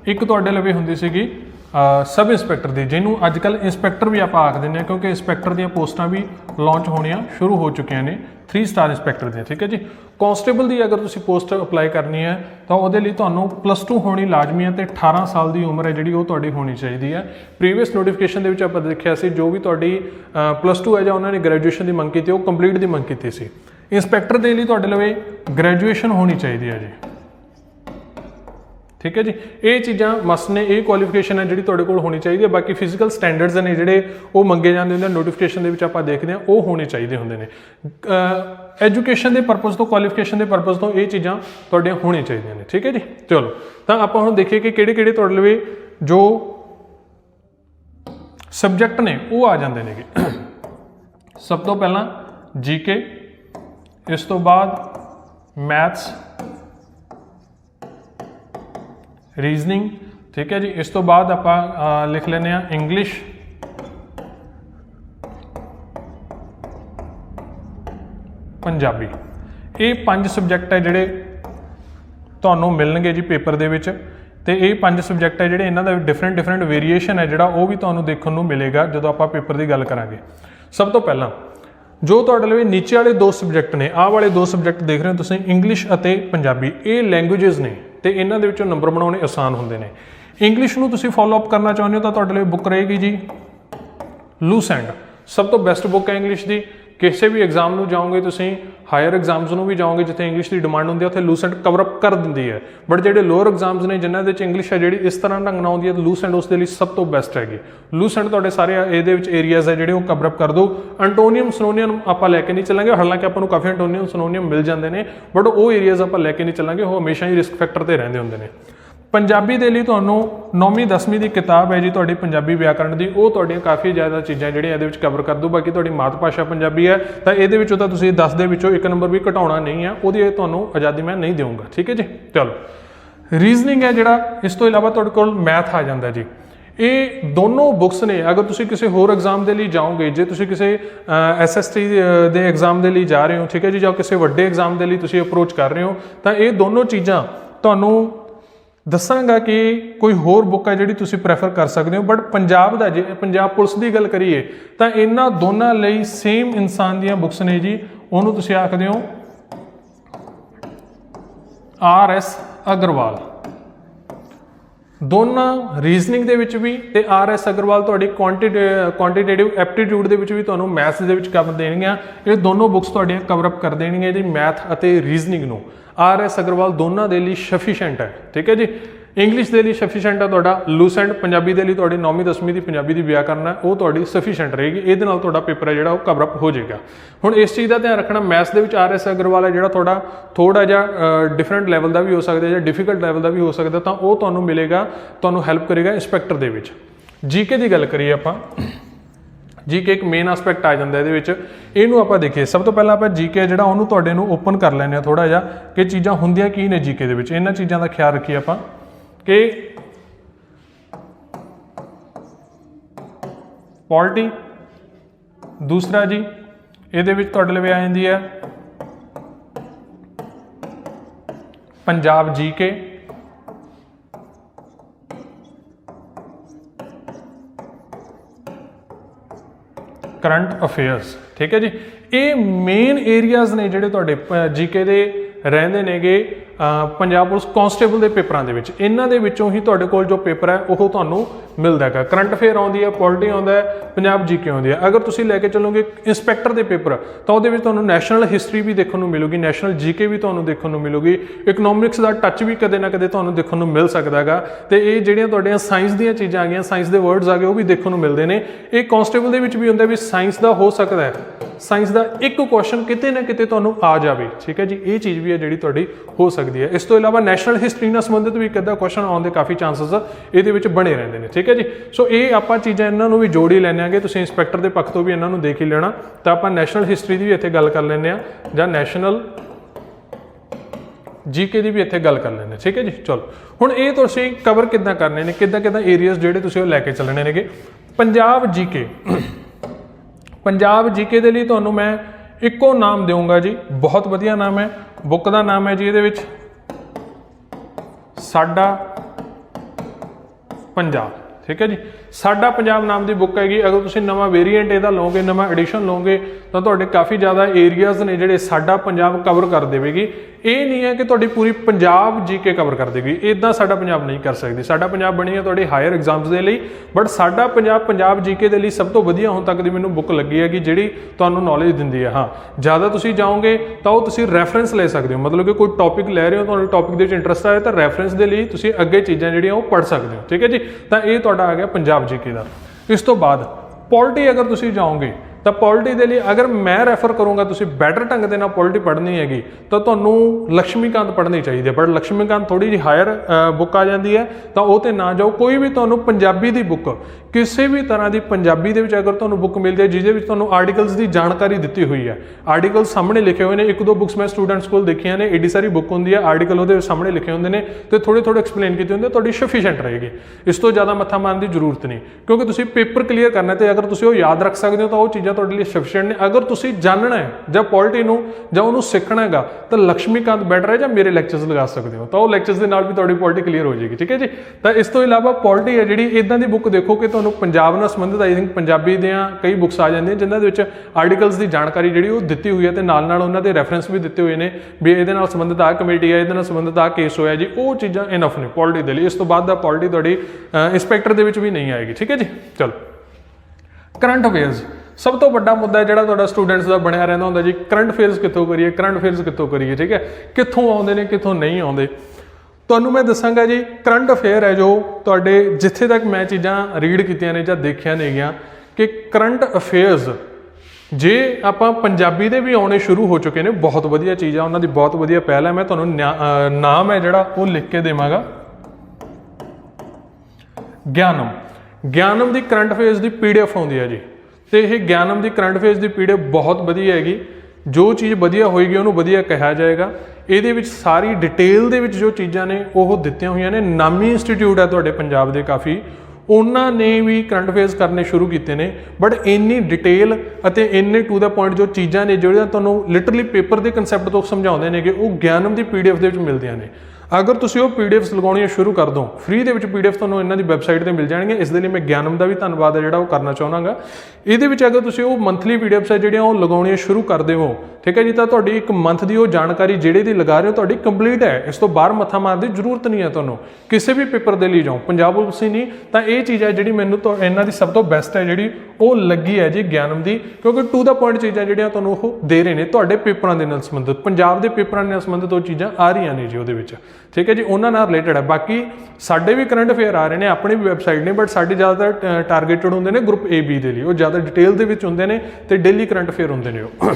ਇੱਕ ਤੁਹਾਡੇ ਲਵੇ ਹੁੰਦੀ ਸੀਗੀ ਸਬ ਇੰਸਪੈਕਟਰ ਦੀ, ਜਿਹਨੂੰ ਅੱਜ ਕੱਲ ਇੰਸਪੈਕਟਰ ਵੀ ਆਪਾਂ ਆਖ ਦਿੰਦੇ ਹਾਂ ਕਿਉਂਕਿ ਇੰਸਪੈਕਟਰ ਦੀਆਂ ਪੋਸਟਾਂ ਵੀ ਲਾਂਚ ਹੋਣੀਆਂ, ਸ਼ੁਰੂ ਹੋ ਚੁੱਕੀਆਂ ਨੇ 3 ਸਟਾਰ ਇੰਸਪੈਕਟਰ ਦੀਆਂ, ਠੀਕ ਹੈ ਜੀ? ਕਾਂਸਟੇਬਲ ਦੀ ਅਗਰ ਤੁਸੀਂ ਪੋਸਟ ਅਪਲਾਈ ਕਰਨੀ ਹੈ, ਤਾਂ ਉਹਦੇ ਲਈ ਤੁਹਾਨੂੰ ਪਲੱਸ 2 ਹੋਣੀ ਲਾਜ਼ਮੀ ਹੈ ਤੇ 18 ਸਾਲ ਦੀ ਉਮਰ ਹੈ ਜਿਹੜੀ ਉਹ ਤੁਹਾਡੀ ਹੋਣੀ ਚਾਹੀਦੀ ਹੈ। ਪ੍ਰੀਵੀਅਸ ਨੋਟੀਫਿਕੇਸ਼ਨ ਦੇ ਵਿੱਚ ਆਪਾਂ ਦੇਖਿਆ ਸੀ, ਜੋ ਵੀ ਤੁਹਾਡੀ ਪਲੱਸ 2 ਹੈ ਜਾਂ ਉਹਨਾਂ ਨੇ ਗ੍ਰੈਜੂਏਸ਼ਨ ਦੀ ਮੰਗ ਕੀਤੀ, ਉਹ ਕੰਪਲੀਟ ਦੀ ਮੰਗ ਕੀਤੀ ਸੀ। ਇੰਸਪੈਕਟਰ ਦੇ ਲਈ ਤੁਹਾਡੇ ਲਵੇ ਗ੍ਰੈਜੂਏਸ਼ਨ ਹੋਣੀ ਚਾਹੀਦੀ ਹੈ ਜੀ। ਠੀਕ ਹੈ ਜੀ? ਇਹ ਚੀਜ਼ਾਂ ਮਸਟ ਨੇ, ਇਹ ਕੁਆਲੀਫਿਕੇਸ਼ਨ ਹੈ ਜਿਹੜੀ ਤੁਹਾਡੇ ਕੋਲ ਹੋਣੀ ਚਾਹੀਦੀ ਹੈ। ਬਾਕੀ ਫਿਜ਼ੀਕਲ ਸਟੈਂਡਰਡਸ ਨੇ ਜਿਹੜੇ ਉਹ ਮੰਗੇ ਜਾਂਦੇ ਹੁੰਦੇ ਨੋਟੀਫਿਕੇਸ਼ਨ ਦੇ ਵਿੱਚ ਆਪਾਂ ਦੇਖਦੇ ਹਾਂ, ਉਹ ਹੋਣੇ ਚਾਹੀਦੇ ਹੁੰਦੇ ਨੇ। ਐਜੂਕੇਸ਼ਨ ਦੇ ਪਰਪਸ ਤੋਂ ਕੁਆਲੀਫਿਕੇਸ਼ਨ ਦੇ ਪਰਪਸ ਤੋਂ ਇਹ ਚੀਜ਼ਾਂ ਤੁਹਾਡੀਆਂ ਹੋਣੀਆਂ ਚਾਹੀਦੀਆਂ ਨੇ। ਠੀਕ ਹੈ ਜੀ? ਚਲੋ, ਤਾਂ ਆਪਾਂ ਹੁਣ ਦੇਖੀਏ ਕਿ ਕਿਹੜੇ ਕਿਹੜੇ ਤੁਹਾਡੇ ਲਈ ਜੋ ਸਬਜੈਕਟ ਨੇ, ਉਹ ਆ ਜਾਂਦੇ ਨੇਗੇ। ਸਭ ਤੋਂ ਪਹਿਲਾਂ ਜੀਕੇ ਇਸ ਤੋਂ ਬਾਅਦ ਮੈਥਸ ਰੀਜ਼ਨਿੰਗ ਠੀਕ ਹੈ ਜੀ? ਇਸ ਤੋਂ ਬਾਅਦ ਆਪਾਂ ਲਿਖ ਲੈਨੇ ਆ ਇੰਗਲਿਸ਼ ਪੰਜਾਬੀ। ਇਹ ਪੰਜ ਸਬਜੈਕਟ ਹੈ ਜਿਹੜੇ ਤੁਹਾਨੂੰ ਮਿਲਣਗੇ ਜੀ ਪੇਪਰ ਦੇ ਵਿੱਚ ਤੇ ਇਹ ਪੰਜ ਸਬਜੈਕਟ ਹੈ ਜਿਹੜੇ ਇਹਨਾਂ ਦਾ ਡਿਫਰੈਂਟ ਡਿਫਰੈਂਟ ਵੇਰੀਏਸ਼ਨ ਹੈ ਜਿਹੜਾ ਉਹ ਵੀ ਤੁਹਾਨੂੰ ਦੇਖਣ ਨੂੰ ਮਿਲੇਗਾ ਜਦੋਂ ਆਪਾਂ ਪੇਪਰ ਦੀ ਗੱਲ ਕਰਾਂਗੇ। ਸਭ ਤੋਂ ਪਹਿਲਾਂ, ਜੋ ਤੁਹਾਡੇ ਲਈ ਨੀਚੇ ਵਾਲੇ ਦੋ ਸਬਜੈਕਟ ਨੇ, ਆਹ ਵਾਲੇ ਦੋ ਸਬਜੈਕਟ ਦੇਖ ਰਹੇ ਹੋ ਤੁਸੀਂ ਇੰਗਲਿਸ਼ ਅਤੇ ਪੰਜਾਬੀ। ਇਹ ਲੈਂਗੁਏਜਸ ਨੇ। ਤੇ ਇਹਨਾਂ ਦੇ ਵਿੱਚੋਂ ਨੰਬਰ ਬਣਾਉਣੇ ਆਸਾਨ ਹੁੰਦੇ ਨੇ। ਇੰਗਲਿਸ਼ ਨੂੰ ਤੁਸੀਂ ਫਾਲੋ ਅਪ ਕਰਨਾ ਚਾਹੁੰਦੇ ਹੋ ਤਾਂ ਤੁਹਾਡੇ ਲਈ ਬੁੱਕ ਰਹੇਗੀ ਜੀ। ਲੂਸੈਂਟ ਸਭ ਤੋਂ ਬੈਸਟ ਬੁੱਕ ਹੈ ਇੰਗਲਿਸ਼ ਦੀ। ਕਿਸੇ ਵੀ ਐਗਜ਼ਾਮ ਨੂੰ ਜਾਓਗੇ ਤੁਸੀਂ ਹਾਇਰ ਐਗਜ਼ਾਮਸ ਨੂੰ ਵੀ ਜਾਓਗੇ ਜਿੱਥੇ ਇੰਗਲਿਸ਼ ਦੀ ਡਿਮਾਂਡ ਹੁੰਦੀ ਹੈ, ਉੱਥੇ ਲੂਸੈਂਟ ਕਵਰ ਅਪ ਕਰ ਦਿੰਦੀ ਹੈ। ਬਟ ਜਿਹੜੇ ਲੋਅਰ ਐਗਜ਼ਾਮਸ ਨੇ, ਜਿਨ੍ਹਾਂ ਦੇ ਵਿੱਚ ਇੰਗਲਿਸ਼ ਹੈ, ਜਿਹੜੀ ਇਸ ਤਰ੍ਹਾਂ ਢੰਗ ਨਾਲ ਆਉਂਦੀ ਹੈ ਲੂਸੈਂਟ ਉਸ ਦੇ ਲਈ ਸਭ ਤੋਂ ਬੈਸਟ ਹੈਗੀ। ਲੂਸੈਂਟ ਤੁਹਾਡੇ ਸਾਰੇ ਇਹਦੇ ਵਿੱਚ ਏਰੀਆਜ਼ ਹੈ ਜਿਹੜੇ ਉਹ ਕਵਰ ਅਪ ਕਰ ਦੋ। ਐਂਟੋਨੀਅਮ ਸਿਨੋਨੀਅਮ ਆਪਾਂ ਲੈ ਕੇ ਨਹੀਂ ਚੱਲਾਂਗੇ। ਹਾਲਾਂਕਿ ਆਪਾਂ ਨੂੰ ਕਾਫੀ ਐਂਟੋਨੀਅਮ ਸਿਨੋਨੀਅਮ ਮਿਲ ਜਾਂਦੇ ਨੇ ਬਟ ਉਹ ਏਰੀਆਜ਼ ਆਪਾਂ ਲੈ ਕੇ ਨਹੀਂ ਚੱਲਾਂਗੇ। ਉਹ ਹਮੇਸ਼ਾ ਹੀ ਰਿਸਕ ਫੈਕਟਰ ਤੇ ਰਹਿੰਦੇ ਹੁੰਦੇ ਨੇ। ਪੰਜਾਬੀ ਦੇ ਲਈ ਤੁਹਾਨੂੰ 9ਵੀਂ 10ਵੀਂ ਦੀ ਕਿਤਾਬ ਹੈ ਜੀ ਤੁਹਾਡੀ ਪੰਜਾਬੀ ਵਿਆਕਰਣ ਦੀ। ਉਹ ਤੁਹਾਡੀਆਂ ਕਾਫੀ ਜ਼ਿਆਦਾ ਚੀਜ਼ਾਂ ਜਿਹੜੀਆਂ ਇਹਦੇ ਵਿੱਚ ਕਵਰ ਕਰ ਦੂ ਬਾਕੀ ਤੁਹਾਡੀ ਮਾਤ ਭਾਸ਼ਾ ਪੰਜਾਬੀ ਹੈ। ਤਾਂ ਇਹਦੇ ਵਿੱਚੋਂ ਤਾਂ ਤੁਸੀਂ 10 ਦੇ ਵਿੱਚੋਂ ਇੱਕ ਨੰਬਰ ਵੀ ਘਟਾਉਣਾ ਨਹੀਂ ਹੈ। ਉਹਦੀ ਇਹ ਤੁਹਾਨੂੰ ਆਜ਼ਾਦੀ ਮੈਂ ਨਹੀਂ ਦੇਵਾਂਗਾ ਠੀਕ ਹੈ ਜੀ? ਚਲੋ। ਰੀਜ਼ਨਿੰਗ ਹੈ ਜਿਹੜਾ, ਇਸ ਤੋਂ ਇਲਾਵਾ ਤੁਹਾਡੇ ਕੋਲ ਮੈਥ ਆ ਜਾਂਦਾ ਜੀ। ਇਹ ਦੋਨੋਂ ਬੁੱਕਸ ਨੇ। ਅਗਰ ਤੁਸੀਂ ਕਿਸੇ ਹੋਰ ਐਗਜ਼ਾਮ ਦੇ ਲਈ ਜਾਓਗੇ, ਜੇ ਤੁਸੀਂ ਕਿਸੇ ਐਸਐਸਟੀ ਦੇ ਐਗਜ਼ਾਮ ਦੇ ਲਈ ਜਾ ਰਹੇ ਹੋ, ਠੀਕ ਹੈ ਜੀ, ਜਾਂ ਕਿਸੇ ਵੱਡੇ ਐਗਜ਼ਾਮ ਦੇ ਲਈ ਤੁਸੀਂ ਅਪਰੋਚ ਕਰ ਰਹੇ ਹੋ, ਤਾਂ ਇਹ ਦੋਨੋਂ ਚੀਜ਼ਾਂ ਤੁਹਾਨੂੰ ਦੱਸਾਂਗਾ ਕਿ ਕੋਈ ਹੋਰ ਬੁੱਕ ਹੈ ਜਿਹੜੀ ਤੁਸੀਂ ਪ੍ਰੈਫਰ ਕਰ ਸਕਦੇ ਹੋ ਬਟ ਪੰਜਾਬ ਦਾ ਜੇ, ਪੰਜਾਬ ਪੁਲਿਸ ਦੀ ਗੱਲ ਕਰੀਏ, ਤਾਂ ਇਹਨਾਂ ਦੋਨਾਂ ਲਈ ਸੇਮ ਇਨਸਾਨ ਦੀਆਂ ਬੁੱਕਸ ਨੇ ਜੀ। ਉਹਨੂੰ ਤੁਸੀਂ ਆਖਦੇ ਹੋ, ਆਰ ਐਸ ਅਗਰਵਾਲ। ਦੋਨਾਂ ਰੀਜ਼ਨਿੰਗ ਦੇ ਵਿੱਚ ਵੀ ਤੇ ਆਰ ਐਸ ਅਗਰਵਾਲ ਤੁਹਾਡੀ ਕੁਆਂਟੀਟੇਟਿਵ ਐਪਟੀਟਿਊਡ ਦੇ ਵਿੱਚ ਵੀ ਤੁਹਾਨੂੰ ਮੈਥਸ ਦੇ ਵਿੱਚ ਕੰਮ ਦੇਣਗੀਆਂ। ਇਹ ਦੋਨੋਂ ਬੁੱਕਸ ਤੁਹਾਡੀਆਂ ਕਵਰ ਅਪ ਕਰ ਦੇਣਗੀਆਂ ਜੀ ਮੈਥ ਅਤੇ ਰੀਜ਼ਨਿੰਗ ਨੂੰ। ਆਰ ਐਸ ਅਗਰਵਾਲ ਦੋਨਾਂ ਦੇ ਲਈ ਸਫੀਸ਼ੀਐਂਟ ਹੈ। ਠੀਕ ਹੈ ਜੀ? ਇੰਗਲਿਸ਼ ਦੇ ਲਈ ਸਫੀਸ਼ੀਐਂਟ ਹੈ ਤੁਹਾਡਾ ਲੂਸੈਂਟ ਪੰਜਾਬੀ ਦੇ ਲਈ ਤੁਹਾਡੀ 9ਵੀਂ 10ਵੀਂ ਦੀ ਪੰਜਾਬੀ ਦੀ ਵਿਆਕਰਨ ਹੈ ਉਹ ਤੁਹਾਡੀ ਸਫੀਸ਼ੀਐਂਟ ਰਹੇਗੀ। ਇਹਦੇ ਨਾਲ ਤੁਹਾਡਾ ਪੇਪਰ ਹੈ ਜਿਹੜਾ, ਉਹ ਕਵਰ ਅਪ ਹੋ ਜਾਏਗਾ। ਹੁਣ ਇਸ ਚੀਜ਼ ਦਾ ਧਿਆਨ ਰੱਖਣਾ ਮੈਥਸ ਦੇ ਵਿੱਚ ਆਰ ਐਸ ਅਗਰਵਾਲ ਹੈ ਜਿਹੜਾ ਤੁਹਾਡਾ ਥੋੜਾ ਜਿਹਾ ਡਿਫਰੈਂਟ ਲੈਵਲ ਦਾ ਵੀ ਹੋ ਸਕਦਾ, ਜਾਂ ਡਿਫਿਕਲਟ ਲੈਵਲ ਦਾ ਵੀ ਹੋ ਸਕਦਾ, ਤਾਂ ਉਹ ਤੁਹਾਨੂੰ ਮਿਲੇਗਾ, ਤੁਹਾਨੂੰ ਹੈਲਪ ਕਰੇਗਾ ਇੰਸਪੈਕਟਰ ਦੇ ਵਿੱਚ। ਜੀਕੇ ਦੀ ਗੱਲ ਕਰੀਏ ਆਪਾਂ ਜੀਕੇ ਇੱਕ ਮੇਨ ਐਸਪੈਕਟ ਆ ਜਾਂਦਾ ਇਹਦੇ ਵਿੱਚ। ਇਹਨੂੰ ਆਪਾਂ ਦੇਖੀਏ, ਸਭ ਤੋਂ ਪਹਿਲਾਂ ਆਪਾਂ ਜੀਕੇ ਜਿਹੜਾ, ਉਹਨੂੰ ਤੁਹਾਡੇ ਨੂੰ ਓਪਨ ਕਰ ਲੈਂਦੇ ਆ ਥੋੜਾ ਜਿਹਾ, ਕਿ ਚੀਜ਼ਾਂ ਹੁੰਦੀਆਂ ਕੀ ਨੇ ਜੀਕੇ ਦੇ ਵਿੱਚ। ਇਹਨਾਂ ਚੀਜ਼ਾਂ ਦਾ ਖਿਆਲ ਰੱਖੀਏ ਆਪਾਂ। ਕਿ ਪੋਲਿਟੀ ਦੂਸਰਾ ਜੀ, ਇਹਦੇ ਵਿੱਚ ਤੁਹਾਡੇ ਲਈ ਆ ਜਾਂਦੀ ਹੈ। ਪੰਜਾਬ ਜੀਕੇ। Current affairs. ਠੀਕ ਹੈ ਜੀ। ਇਹ ਮੇਨ ਏਰੀਆਜ਼ ਨੇ ਜਿਹੜੇ ਤੁਹਾਡੇ ਜੀਕੇ ਦੇ ਰਹਿੰਦੇ ਨੇਗੇ। ਪੰਜਾਬ ਪੁਲਿਸ ਕਾਂਸਟੇਬਲ ਦੇ ਪੇਪਰਾਂ ਦੇ ਵਿੱਚ। ਇਹਨਾਂ ਦੇ ਵਿੱਚੋਂ ਹੀ ਤੁਹਾਡੇ ਕੋਲ ਜੋ ਪੇਪਰ ਹੈ, ਉਹ ਤੁਹਾਨੂੰ ਮਿਲਦਾ ਹੈਗਾ। ਕਰੰਟ ਅਫੇਅਰ ਆਉਂਦੀ ਹੈ, ਪੋਲਿਟੀ ਆਉਂਦਾ ਹੈ, ਪੰਜਾਬ ਜੀਕੇ ਆਉਂਦੀ ਹੈ। ਅਗਰ ਤੁਸੀਂ ਲੈ ਕੇ ਚੱਲੋਗੇ ਇੰਸਪੈਕਟਰ ਦੇ ਪੇਪਰ, ਤਾਂ ਉਹਦੇ ਵਿੱਚ ਤੁਹਾਨੂੰ ਨੈਸ਼ਨਲ ਹਿਸਟਰੀ ਵੀ ਦੇਖਣ ਨੂੰ ਮਿਲੂਗੀ, ਨੈਸ਼ਨਲ ਜੀਕੇ ਵੀ ਤੁਹਾਨੂੰ ਦੇਖਣ ਨੂੰ ਮਿਲੂਗੀ। ਇਕਨੋਮਿਕਸ ਦਾ ਟੱਚ ਵੀ ਕਦੇ ਨਾ ਕਦੇ ਤੁਹਾਨੂੰ ਦੇਖਣ ਨੂੰ ਮਿਲ ਸਕਦਾ ਹੈਗਾ। ਤੇ ਇਹ ਜਿਹੜੀਆਂ ਤੁਹਾਡੀਆਂ ਸਾਇੰਸ ਦੀਆਂ ਚੀਜ਼ਾਂ ਆ ਗਈਆਂ ਸਾਇੰਸ ਦੇ ਵਰਡਸ ਆ ਗਏ, ਉਹ ਵੀ ਦੇਖਣ ਨੂੰ ਮਿਲਦੇ ਨੇ। ਇਹ ਕਾਂਸਟੇਬਲ ਦੇ ਵਿੱਚ ਵੀ ਹੁੰਦਾ ਵੀ ਸਾਇੰਸ ਦਾ ਹੋ ਸਕਦਾ ਹੈ। ਸਾਇੰਸ ਦਾ ਇੱਕ ਕੁਐਸਚਨ ਕਿਤੇ ਨਾ ਕਿਤੇ ਤੁਹਾਨੂੰ ਆ ਜਾਵੇ। ਠੀਕ ਹੈ ਜੀ? ਇਹ ਚੀਜ਼ ਵੀ ਹੈ ਜਿਹੜੀ ਤੁਹਾਡੀ ਹੋ ਸਕਦੀ ਹੈ। ਇਸ ਤੋਂ ਇਲਾਵਾ ਨੈਸ਼ਨਲ ਹਿਸਟਰੀ ਨਾਲ ਸੰਬੰਧਿਤ ਵੀ ਇੱਕ ਅੱਧਾ ਕੁਐਸਚਨ ਆਉਣ ਦੇ ਕਾਫੀ ਚਾਂਸਸ ਇਹਦੇ ਵਿੱਚ ਬਣੇ ਰਹਿੰਦੇ ਨੇ, ਠੀਕ ਹੈ ਜੀ? ਸੋ ਇਹ ਆਪਾਂ ਚੀਜ਼ਾਂ ਇਹਨਾਂ ਨੂੰ ਵੀ ਜੋੜ ਹੀ ਲੈਣੇ ਤੁਸੀਂ ਇੰਸਪੈਕਟਰ ਦੇ ਪੱਖ ਤੋਂ ਵੀ ਇਹਨਾਂ ਨੂੰ ਦੇਖ ਹੀ ਲੈਣਾ। ਤਾਂ ਆਪਾਂ ਨੈਸ਼ਨਲ ਹਿਸਟਰੀ ਦੀ ਵੀ ਇੱਥੇ ਗੱਲ ਕਰ ਲੈਂਦੇ ਆ ਜਾਂ ਨੈਸ਼ਨਲ ਜੀਕੇ ਦੀ ਵੀ ਇੱਥੇ ਗੱਲ ਕਰ ਲੈਂਦੇ ਠੀਕ ਹੈ ਜੀ? ਚਲੋ, ਹੁਣ ਇਹ ਤੁਸੀਂ ਕਵਰ ਕਿੱਦਾਂ ਕਰਨੇ ਨੇ? ਕਿੱਦਾਂ ਕਿੱਦਾਂ ਏਰੀਆਜ਼ ਜਿਹੜੇ ਤੁਸੀਂ ਉਹ ਲੈ ਕੇ ਚੱਲਣੇ ਨੇਗੇ? ਪੰਜਾਬ ਜੀਕੇ ਪੰਜਾਬ ਜੀਕੇ ਦੇ ਲਈ ਤੁਹਾਨੂੰ ਮੈਂ ਇੱਕੋ ਨਾਮ ਦੇਵਾਂਗਾ ਜੀ। ਬਹੁਤ ਵਧੀਆ ਨਾਮ ਹੈ। ਬੁੱਕ ਦਾ ਨਾਮ ਹੈ ਜੀ ਇਹਦੇ ਵਿੱਚ। ਸਾਡਾ ਪੰਜਾਬ। ਠੀਕ ਹੈ ਜੀ? ਸਾਡਾ ਪੰਜਾਬ ਨਾਮ ਦੀ ਬੁੱਕ ਹੈਗੀ। ਅਗਰ ਤੁਸੀਂ ਨਵਾਂ ਵੇਰੀਐਂਟ ਇਹਦਾ ਲਓਗੇ, ਨਵਾਂ ਐਡੀਸ਼ਨ ਲਓਗੇ, ਤਾਂ ਤੁਹਾਡੇ ਕਾਫੀ ਜ਼ਿਆਦਾ ਏਰੀਆਜ਼ ਨੇ ਜਿਹੜੇ ਸਾਡਾ ਪੰਜਾਬ ਕਵਰ ਕਰ ਦੇਵੇਗੀ। ਇਹ ਨਹੀਂ ਹੈ ਕਿ ਤੁਹਾਡੀ ਪੂਰੀ ਪੰਜਾਬ ਜੀਕੇ ਕਵਰ ਕਰ ਦੇਗੀ। ਇਦਾਂ ਸਾਡਾ ਪੰਜਾਬ ਨਹੀਂ ਕਰ ਸਕਦੀ। ਸਾਡਾ ਪੰਜਾਬ ਬਣੀ ਹੈ ਤੁਹਾਡੇ ਹਾਇਰ ਐਗਜ਼ਾਮਸ ਦੇ ਲਈ ਬਟ ਸਾਡਾ ਪੰਜਾਬ ਪੰਜਾਬ ਜੀਕੇ ਦੇ ਲਈ ਸਭ ਤੋਂ ਵਧੀਆ ਹੁਣ ਤੱਕ ਦੀ ਮੈਨੂੰ ਬੁੱਕ ਲੱਗੀ ਹੈਗੀ ਜਿਹੜੀ ਤੁਹਾਨੂੰ ਨੌਲੇਜ ਦਿੰਦੀ ਹੈ। ਹਾਂ, ਜ਼ਿਆਦਾ ਤੁਸੀਂ ਜਾਓਗੇ ਤਾਂ ਉਹ ਤੁਸੀਂ ਰੈਫਰੈਂਸ ਲੈ ਸਕਦੇ ਹੋ। ਮਤਲਬ ਕਿ ਕੋਈ ਟੌਪਿਕ ਲੈ ਰਹੇ ਹੋ, ਤੁਹਾਨੂੰ ਟੌਪਿਕ ਦੇ ਵਿੱਚ ਇੰਟਰਸਟ ਆ ਤਾਂ ਰੈਫਰੈਂਸ ਦੇ ਲਈ ਤੁਸੀਂ ਅੱਗੇ ਚੀਜ਼ਾਂ ਜਿਹੜੀਆਂ ਉਹ ਪੜ੍ਹ ਸਕਦੇ ਹੋ। ਠੀਕ ਹੈ ਜੀ? ਤਾਂ ਇਹ ਤੁਹਾਡਾ ਆ ਗਿਆ ਪੰਜਾਬ ਜੀਕੇ ਦਾ। ਇਸ ਤੋਂ ਬਾਅਦ ਪੋਲਿਟੀ ਅਗਰ ਤੁਸੀਂ ਜਾਓਗੇ ਤਾਂ ਪੋਲਿਟੀ ਦੇ ਲਈ ਅਗਰ ਮੈਂ ਰੈਫਰ ਕਰੂੰਗਾ, ਤੁਸੀਂ ਬੈਟਰ ਢੰਗ ਦੇ ਨਾਲ ਪੋਲਿਟੀ ਪੜ੍ਹਨੀ ਹੈਗੀ, ਤਾਂ ਤੁਹਾਨੂੰ ਲక్ష్ਮੀਕਾਂਤ ਪੜ੍ਹਨੀ ਚਾਹੀਦੀ ਹੈ। ਪਰ ਲక్ష్ਮੀਕਾਂਤ ਥੋੜੀ ਜਿਹੀ ਹਾਇਰ ਬੁੱਕ ਆ ਜਾਂਦੀ ਹੈ, ਤਾਂ ਉਹ ਤੇ ਨਾ ਜਾਓ। ਕੋਈ ਵੀ ਤੁਹਾਨੂੰ ਪੰਜਾਬੀ ਦੀ ਬੁੱਕ ਕਿਸੇ ਵੀ ਤਰ੍ਹਾਂ ਦੀ ਪੰਜਾਬੀ ਦੇ ਵਿੱਚ ਅਗਰ ਤੁਹਾਨੂੰ ਬੁੱਕ ਮਿਲਦੀ ਹੈ, ਜਿਹਦੇ ਵਿੱਚ ਤੁਹਾਨੂੰ ਆਰਟੀਕਲਸ ਦੀ ਜਾਣਕਾਰੀ ਦਿੱਤੀ ਹੋਈ ਹੈ। ਆਰਟੀਕਲ ਸਾਹਮਣੇ ਲਿਖੇ ਹੋਏ ਨੇ, ਇੱਕ ਦੋ ਬੁੱਕਸ ਮੈਂ ਸਟੂਡੈਂਟਸ ਕੋਲ ਦੇਖੀਆਂ ਨੇ, ਏਡੀ ਸਾਰੀ ਬੁੱਕ ਹੁੰਦੀ ਹੈ ਆਰਟੀਕਲ ਉਹਦੇ ਸਾਹਮਣੇ ਲਿਖੇ ਹੁੰਦੇ ਨੇ, ਤੇ ਥੋੜੇ ਥੋੜੇ ਐਕਸਪਲੇਨ ਕੀਤੇ ਹੁੰਦੇ, ਤੁਹਾਡੀ ਸਫੀਸ਼ੀਐਂਟ ਰਹੇਗੀ। ਇਸ ਤੋਂ ਜ਼ਿਆਦਾ ਮੱਥਾ ਮਾਰਨ ਦੀ ਜ਼ਰੂਰਤ ਨਹੀਂ, ਕਿਉਂਕਿ ਤੁਸੀਂ ਪੇਪਰ ਕਲੀਅਰ ਕਰਨਾ ਤੇ ਅਗਰ ਤੁਸੀਂ ਉਹ ਯਾਦ ਰੱਖ ਸਕਦੇ ਹੋ, ਤਾਂ ਉਹ ਚੀਜ਼ਾਂ ਤੁਹਾਡੇ ਲਈ ਸਫੀਸ਼ੀਐਂਟ ਨੇ। ਅਗਰ ਤੁਸੀਂ ਜਾਣਨਾ ਹੈ ਜਾਂ ਪੋਲਿਟੀ ਨੂੰ ਜਾਂ ਉਹਨੂੰ ਸਿੱਖਣਾ ਹੈਗਾ, ਤਾਂ ਲక్ష్ਮੀਕਾਂਤ ਬੈਟਰ ਹੈ ਜਾਂ ਮੇਰੇ ਲੈਕਚਰਸ ਲਗਾ ਸਕਦੇ ਹੋ। ਤਾਂ ਉਹ ਲੈਕਚਰਸ ਦੇ ਨਾਲ ਵੀ ਤੁਹਾਡੀ ਪੋਲਿਟੀ ਕਲੀਅਰ ਹੋ ਜਾਏਗੀ, ਠੀਕ ਹੈ ਜੀ? ਤਾਂ ਇਸ ਤੋਂ ਇਲਾਵਾ ਪੋਲਿਟੀ ਹੈ ਜਿਹੜੀ ਇਦਾਂ ਦੀ ਬੁੱਕ ਦੇਖੋ ਕਿ ਤੁਹਾਨੂੰ ਪੰਜਾਬ ਨਾਲ ਸੰਬੰਧਿਤ ਆਈ ਥਿੰਕ ਪੰਜਾਬੀ ਦੀਆਂ ਕਈ ਬੁੱਕਸ ਆ ਜਾਂਦੀਆਂ, ਜਿਨ੍ਹਾਂ ਦੇ ਵਿੱਚ ਆਰਟੀਕਲਸ ਦੀ ਜਾਣਕਾਰੀ ਜਿਹੜੀ ਉਹ ਦਿੱਤੀ ਹੋਈ ਹੈ ਤੇ ਨਾਲ ਨਾਲ ਉਹਨਾਂ ਦੇ ਰੈਫਰੈਂਸ ਵੀ ਦਿੱਤੇ ਹੋਏ ਨੇ, ਵੀ ਇਹਦੇ ਨਾਲ ਸੰਬੰਧਿਤ ਆ ਕਮੇਟੀ ਹੈ, ਇਹਦੇ ਨਾਲ ਸੰਬੰਧਿਤ ਆ ਕੇਸ ਹੋਇਆ ਜੀ, ਉਹ ਚੀਜ਼ਾਂ ਇਨਫ ਨੇ ਪੋਲਿਟੀ ਦੇ ਲਈ। ਇਸ ਤੋਂ ਬਾਅਦ ਦਾ ਪੋਲਿਟੀ ਤੁਹਾਡੀ ਇੰਸਪੈਕਟਰ ਦੇ ਵਿੱਚ ਵੀ ਨਹੀਂ ਆਏਗੀ, ਠੀਕ ਹੈ ਜੀ? ਚਲੋ। ਕਰੰਟ ਅਫੇਅਰਸ ਸਭ ਤੋਂ ਵੱਡਾ ਮੁੱਦਾ ਜਿਹੜਾ ਤੁਹਾਡਾ ਸਟੂਡੈਂਟਸ ਦਾ ਬਣਿਆ ਰਹਿੰਦਾ ਹੁੰਦਾ ਜੀ ਕਰੰਟ ਅਫੇਅਰਸ ਕਿੱਥੋਂ ਕਰੀਏ ਕਰੰਟ ਅਫੇਅਰਸ ਕਿੱਥੋਂ ਕਰੀਏ, ਠੀਕ ਹੈ? ਕਿੱਥੋਂ ਆਉਂਦੇ ਨੇ, ਕਿੱਥੋਂ ਨਹੀਂ ਆਉਂਦੇ? ਤੁਹਾਨੂੰ ਮੈਂ ਦੱਸਾਂਗਾ ਜੀ ਕਰੰਟ ਅਫੇਅਰ ਹੈ ਜੋ ਤੁਹਾਡੇ ਜਿੱਥੇ ਤੱਕ ਮੈਂ ਚੀਜ਼ਾਂ ਰੀਡ ਕੀਤੀਆਂ ਨੇ ਜਾਂ ਦੇਖਿਆ ਨੇਗੀਆਂ ਕਿ ਕਰੰਟ ਅਫੇਅਰਸ ਜੇ ਆਪਾਂ ਪੰਜਾਬੀ ਦੇ ਵੀ ਆਉਣੇ ਸ਼ੁਰੂ ਹੋ ਚੁੱਕੇ ਨੇ, ਬਹੁਤ ਵਧੀਆ ਚੀਜ਼ ਆ, ਉਹਨਾਂ ਦੀ ਬਹੁਤ ਵਧੀਆ ਪਹਿਲ ਹੈ, ਮੈਂ ਤੁਹਾਨੂੰ ਨਿਆ- ਨਾਮ ਹੈ ਜਿਹੜਾ, ਉਹ ਲਿਖ ਕੇ ਦੇਵਾਂਗਾ। ਗਿਆਨਮ। ਗਿਆਨਮ ਦੀ ਕਰੰਟ ਅਫੇਅਰਸ ਦੀ ਪੀਡੀਐਫ ਆਉਂਦੀ ਹੈ ਜੀ। ਤੇ ਇਹ ਗਿਆਨਮ ਦੀ ਕਰੰਟ ਅਫੇਅਰਸ ਦੀ ਪੀਡੀਐਫ ਬਹੁਤ ਵਧੀਆ ਹੈਗੀ। ਜੋ ਚੀਜ਼ ਵਧੀਆ ਹੋਏਗੀ, ਉਹਨੂੰ ਵਧੀਆ ਕਿਹਾ ਜਾਏਗਾ। ਇਹਦੇ ਵਿੱਚ ਸਾਰੀ ਡਿਟੇਲ ਦੇ ਵਿੱਚ ਜੋ ਚੀਜ਼ਾਂ ਨੇ, ਉਹ ਦਿੱਤੀਆਂ ਹੋਈਆਂ ਨੇ। ਨਾਮੀ ਇੰਸਟੀਚਿਊਟ ਹੈ ਤੁਹਾਡੇ ਪੰਜਾਬ ਦੇ ਕਾਫੀ। ਉਹਨਾਂ ਨੇ ਵੀ ਕਰੰਟ ਅਫੇਅਰਸ ਕਰਨੇ ਸ਼ੁਰੂ ਕੀਤੇ ਨੇ। ਬਟ ਇੰਨੀ ਡਿਟੇਲ ਅਤੇ ਇੰਨੇ ਟੂ ਦਾ ਪੁਆਇੰਟ ਜੋ ਚੀਜ਼ਾਂ ਨੇ, ਜਿਹੜੀਆਂ ਤੁਹਾਨੂੰ ਲਿਟਰਲੀ ਪੇਪਰ ਦੇ ਕਨਸੈਪਟ ਤੋਂ ਸਮਝਾਉਂਦੇ ਨੇਗੇ, ਉਹ ਗਿਆਨਮ ਦੀ ਪੀਡੀਐਫ ਦੇ ਵਿੱਚ ਮਿਲਦੀਆਂ ਨੇ। ਅਗਰ ਤੁਸੀਂ ਉਹ ਪੀਡੀਐਫਸ ਲਗਾਉਣੀਆਂ ਸ਼ੁਰੂ ਕਰ ਦੋ ਫ੍ਰੀ ਦੇ ਵਿੱਚ ਪੀਡੀਐਫ ਤੁਹਾਨੂੰ ਇਹਨਾਂ ਦੀ ਵੈਬਸਾਈਟ ਤੇ ਮਿਲ ਜਾਣਗੀਆਂ ਇਸ ਦੇ ਲਈ ਮੈਂ ਗਿਆਨਮ ਦਾ ਵੀ ਧੰਨਵਾਦ ਹੈ ਜਿਹੜਾ ਉਹ ਕਰਨਾ ਚਾਹੁੰਦਾਗਾ ਇਹਦੇ ਵਿੱਚ ਅਗਰ ਤੁਸੀਂ ਉਹ ਮੰਥਲੀ ਪੀਡੀਐਫਸ ਹੈ ਜਿਹੜੀਆਂ ਉਹ ਲਗਾਉਣੀਆਂ ਸ਼ੁਰੂ ਕਰਦੇ ਹੋ ਠੀਕ ਹੈ ਜੀ, ਤਾਂ ਤੁਹਾਡੀ ਇੱਕ ਮੰਥ ਦੀ ਉਹ ਜਾਣਕਾਰੀ ਜਿਹੜੇ ਦੀ ਲਗਾ ਰਹੇ ਹੋ, ਤੁਹਾਡੀ ਕੰਪਲੀਟ ਹੈ। ਇਸ ਤੋਂ ਬਾਹਰ ਮੱਥਾ ਮਾਰਨ ਦੀ ਜ਼ਰੂਰਤ ਨਹੀਂ ਹੈ ਤੁਹਾਨੂੰ। ਕਿਸੇ ਵੀ ਪੇਪਰ ਦੇ ਲਈ ਜਾਓ, ਪੰਜਾਬ ਪੁਲਿਸ ਨਹੀਂ, ਤਾਂ ਇਹ ਚੀਜ਼ ਹੈ ਜਿਹੜੀ ਮੈਨੂੰ ਤਾਂ ਇਹਨਾਂ ਦੀ ਸਭ ਤੋਂ ਬੈਸਟ ਹੈ ਜਿਹੜੀ ਉਹ ਲੱਗੀ ਹੈ ਜੀ ਗਿਆਨਮ ਦੀ, ਕਿਉਂਕਿ ਟੂ ਦਾ ਪੁਆਇੰਟ ਚੀਜ਼ਾਂ ਜਿਹੜੀਆਂ ਤੁਹਾਨੂੰ ਉਹ ਦੇ ਰਹੇ ਨੇ, ਤੁਹਾਡੇ ਪੇਪਰਾਂ ਦੇ ਨਾਲ ਸੰਬੰਧਿਤ, ਪੰਜਾਬ ਦੇ ਪੇਪਰਾਂ ਨਾਲ ਸੰਬੰਧਿਤ ਉਹ ਚੀਜ਼ਾਂ ਆ ਰਹੀਆਂ ਨੇ ਜੀ ਉਹਦੇ ਵਿੱਚ। ਠੀਕ ਹੈ ਜੀ, ਉਹਨਾਂ ਨਾਲ ਰਿਲੇਟਡ ਹੈ। ਬਾਕੀ ਸਾਡੇ ਵੀ ਕਰੰਟ ਅਫੇਅਰ ਆ ਰਹੇ ਨੇ, ਆਪਣੀ ਵੀ ਵੈਬਸਾਈਟ ਨੇ ਬਟ ਸਾਡੇ ਜ਼ਿਆਦਾਤਰ ਟਾਰਗੇਟਡ ਹੁੰਦੇ ਨੇ ਗਰੁੱਪ ਏ ਬੀ ਦੇ ਲਈ। ਉਹ ਜ਼ਿਆਦਾ ਡਿਟੇਲ ਦੇ ਵਿੱਚ ਹੁੰਦੇ ਨੇ ਤੇ ਡੇਲੀ ਕਰੰਟ ਅਫੇਅਰ ਹੁੰਦੇ ਨੇ ਉਹ।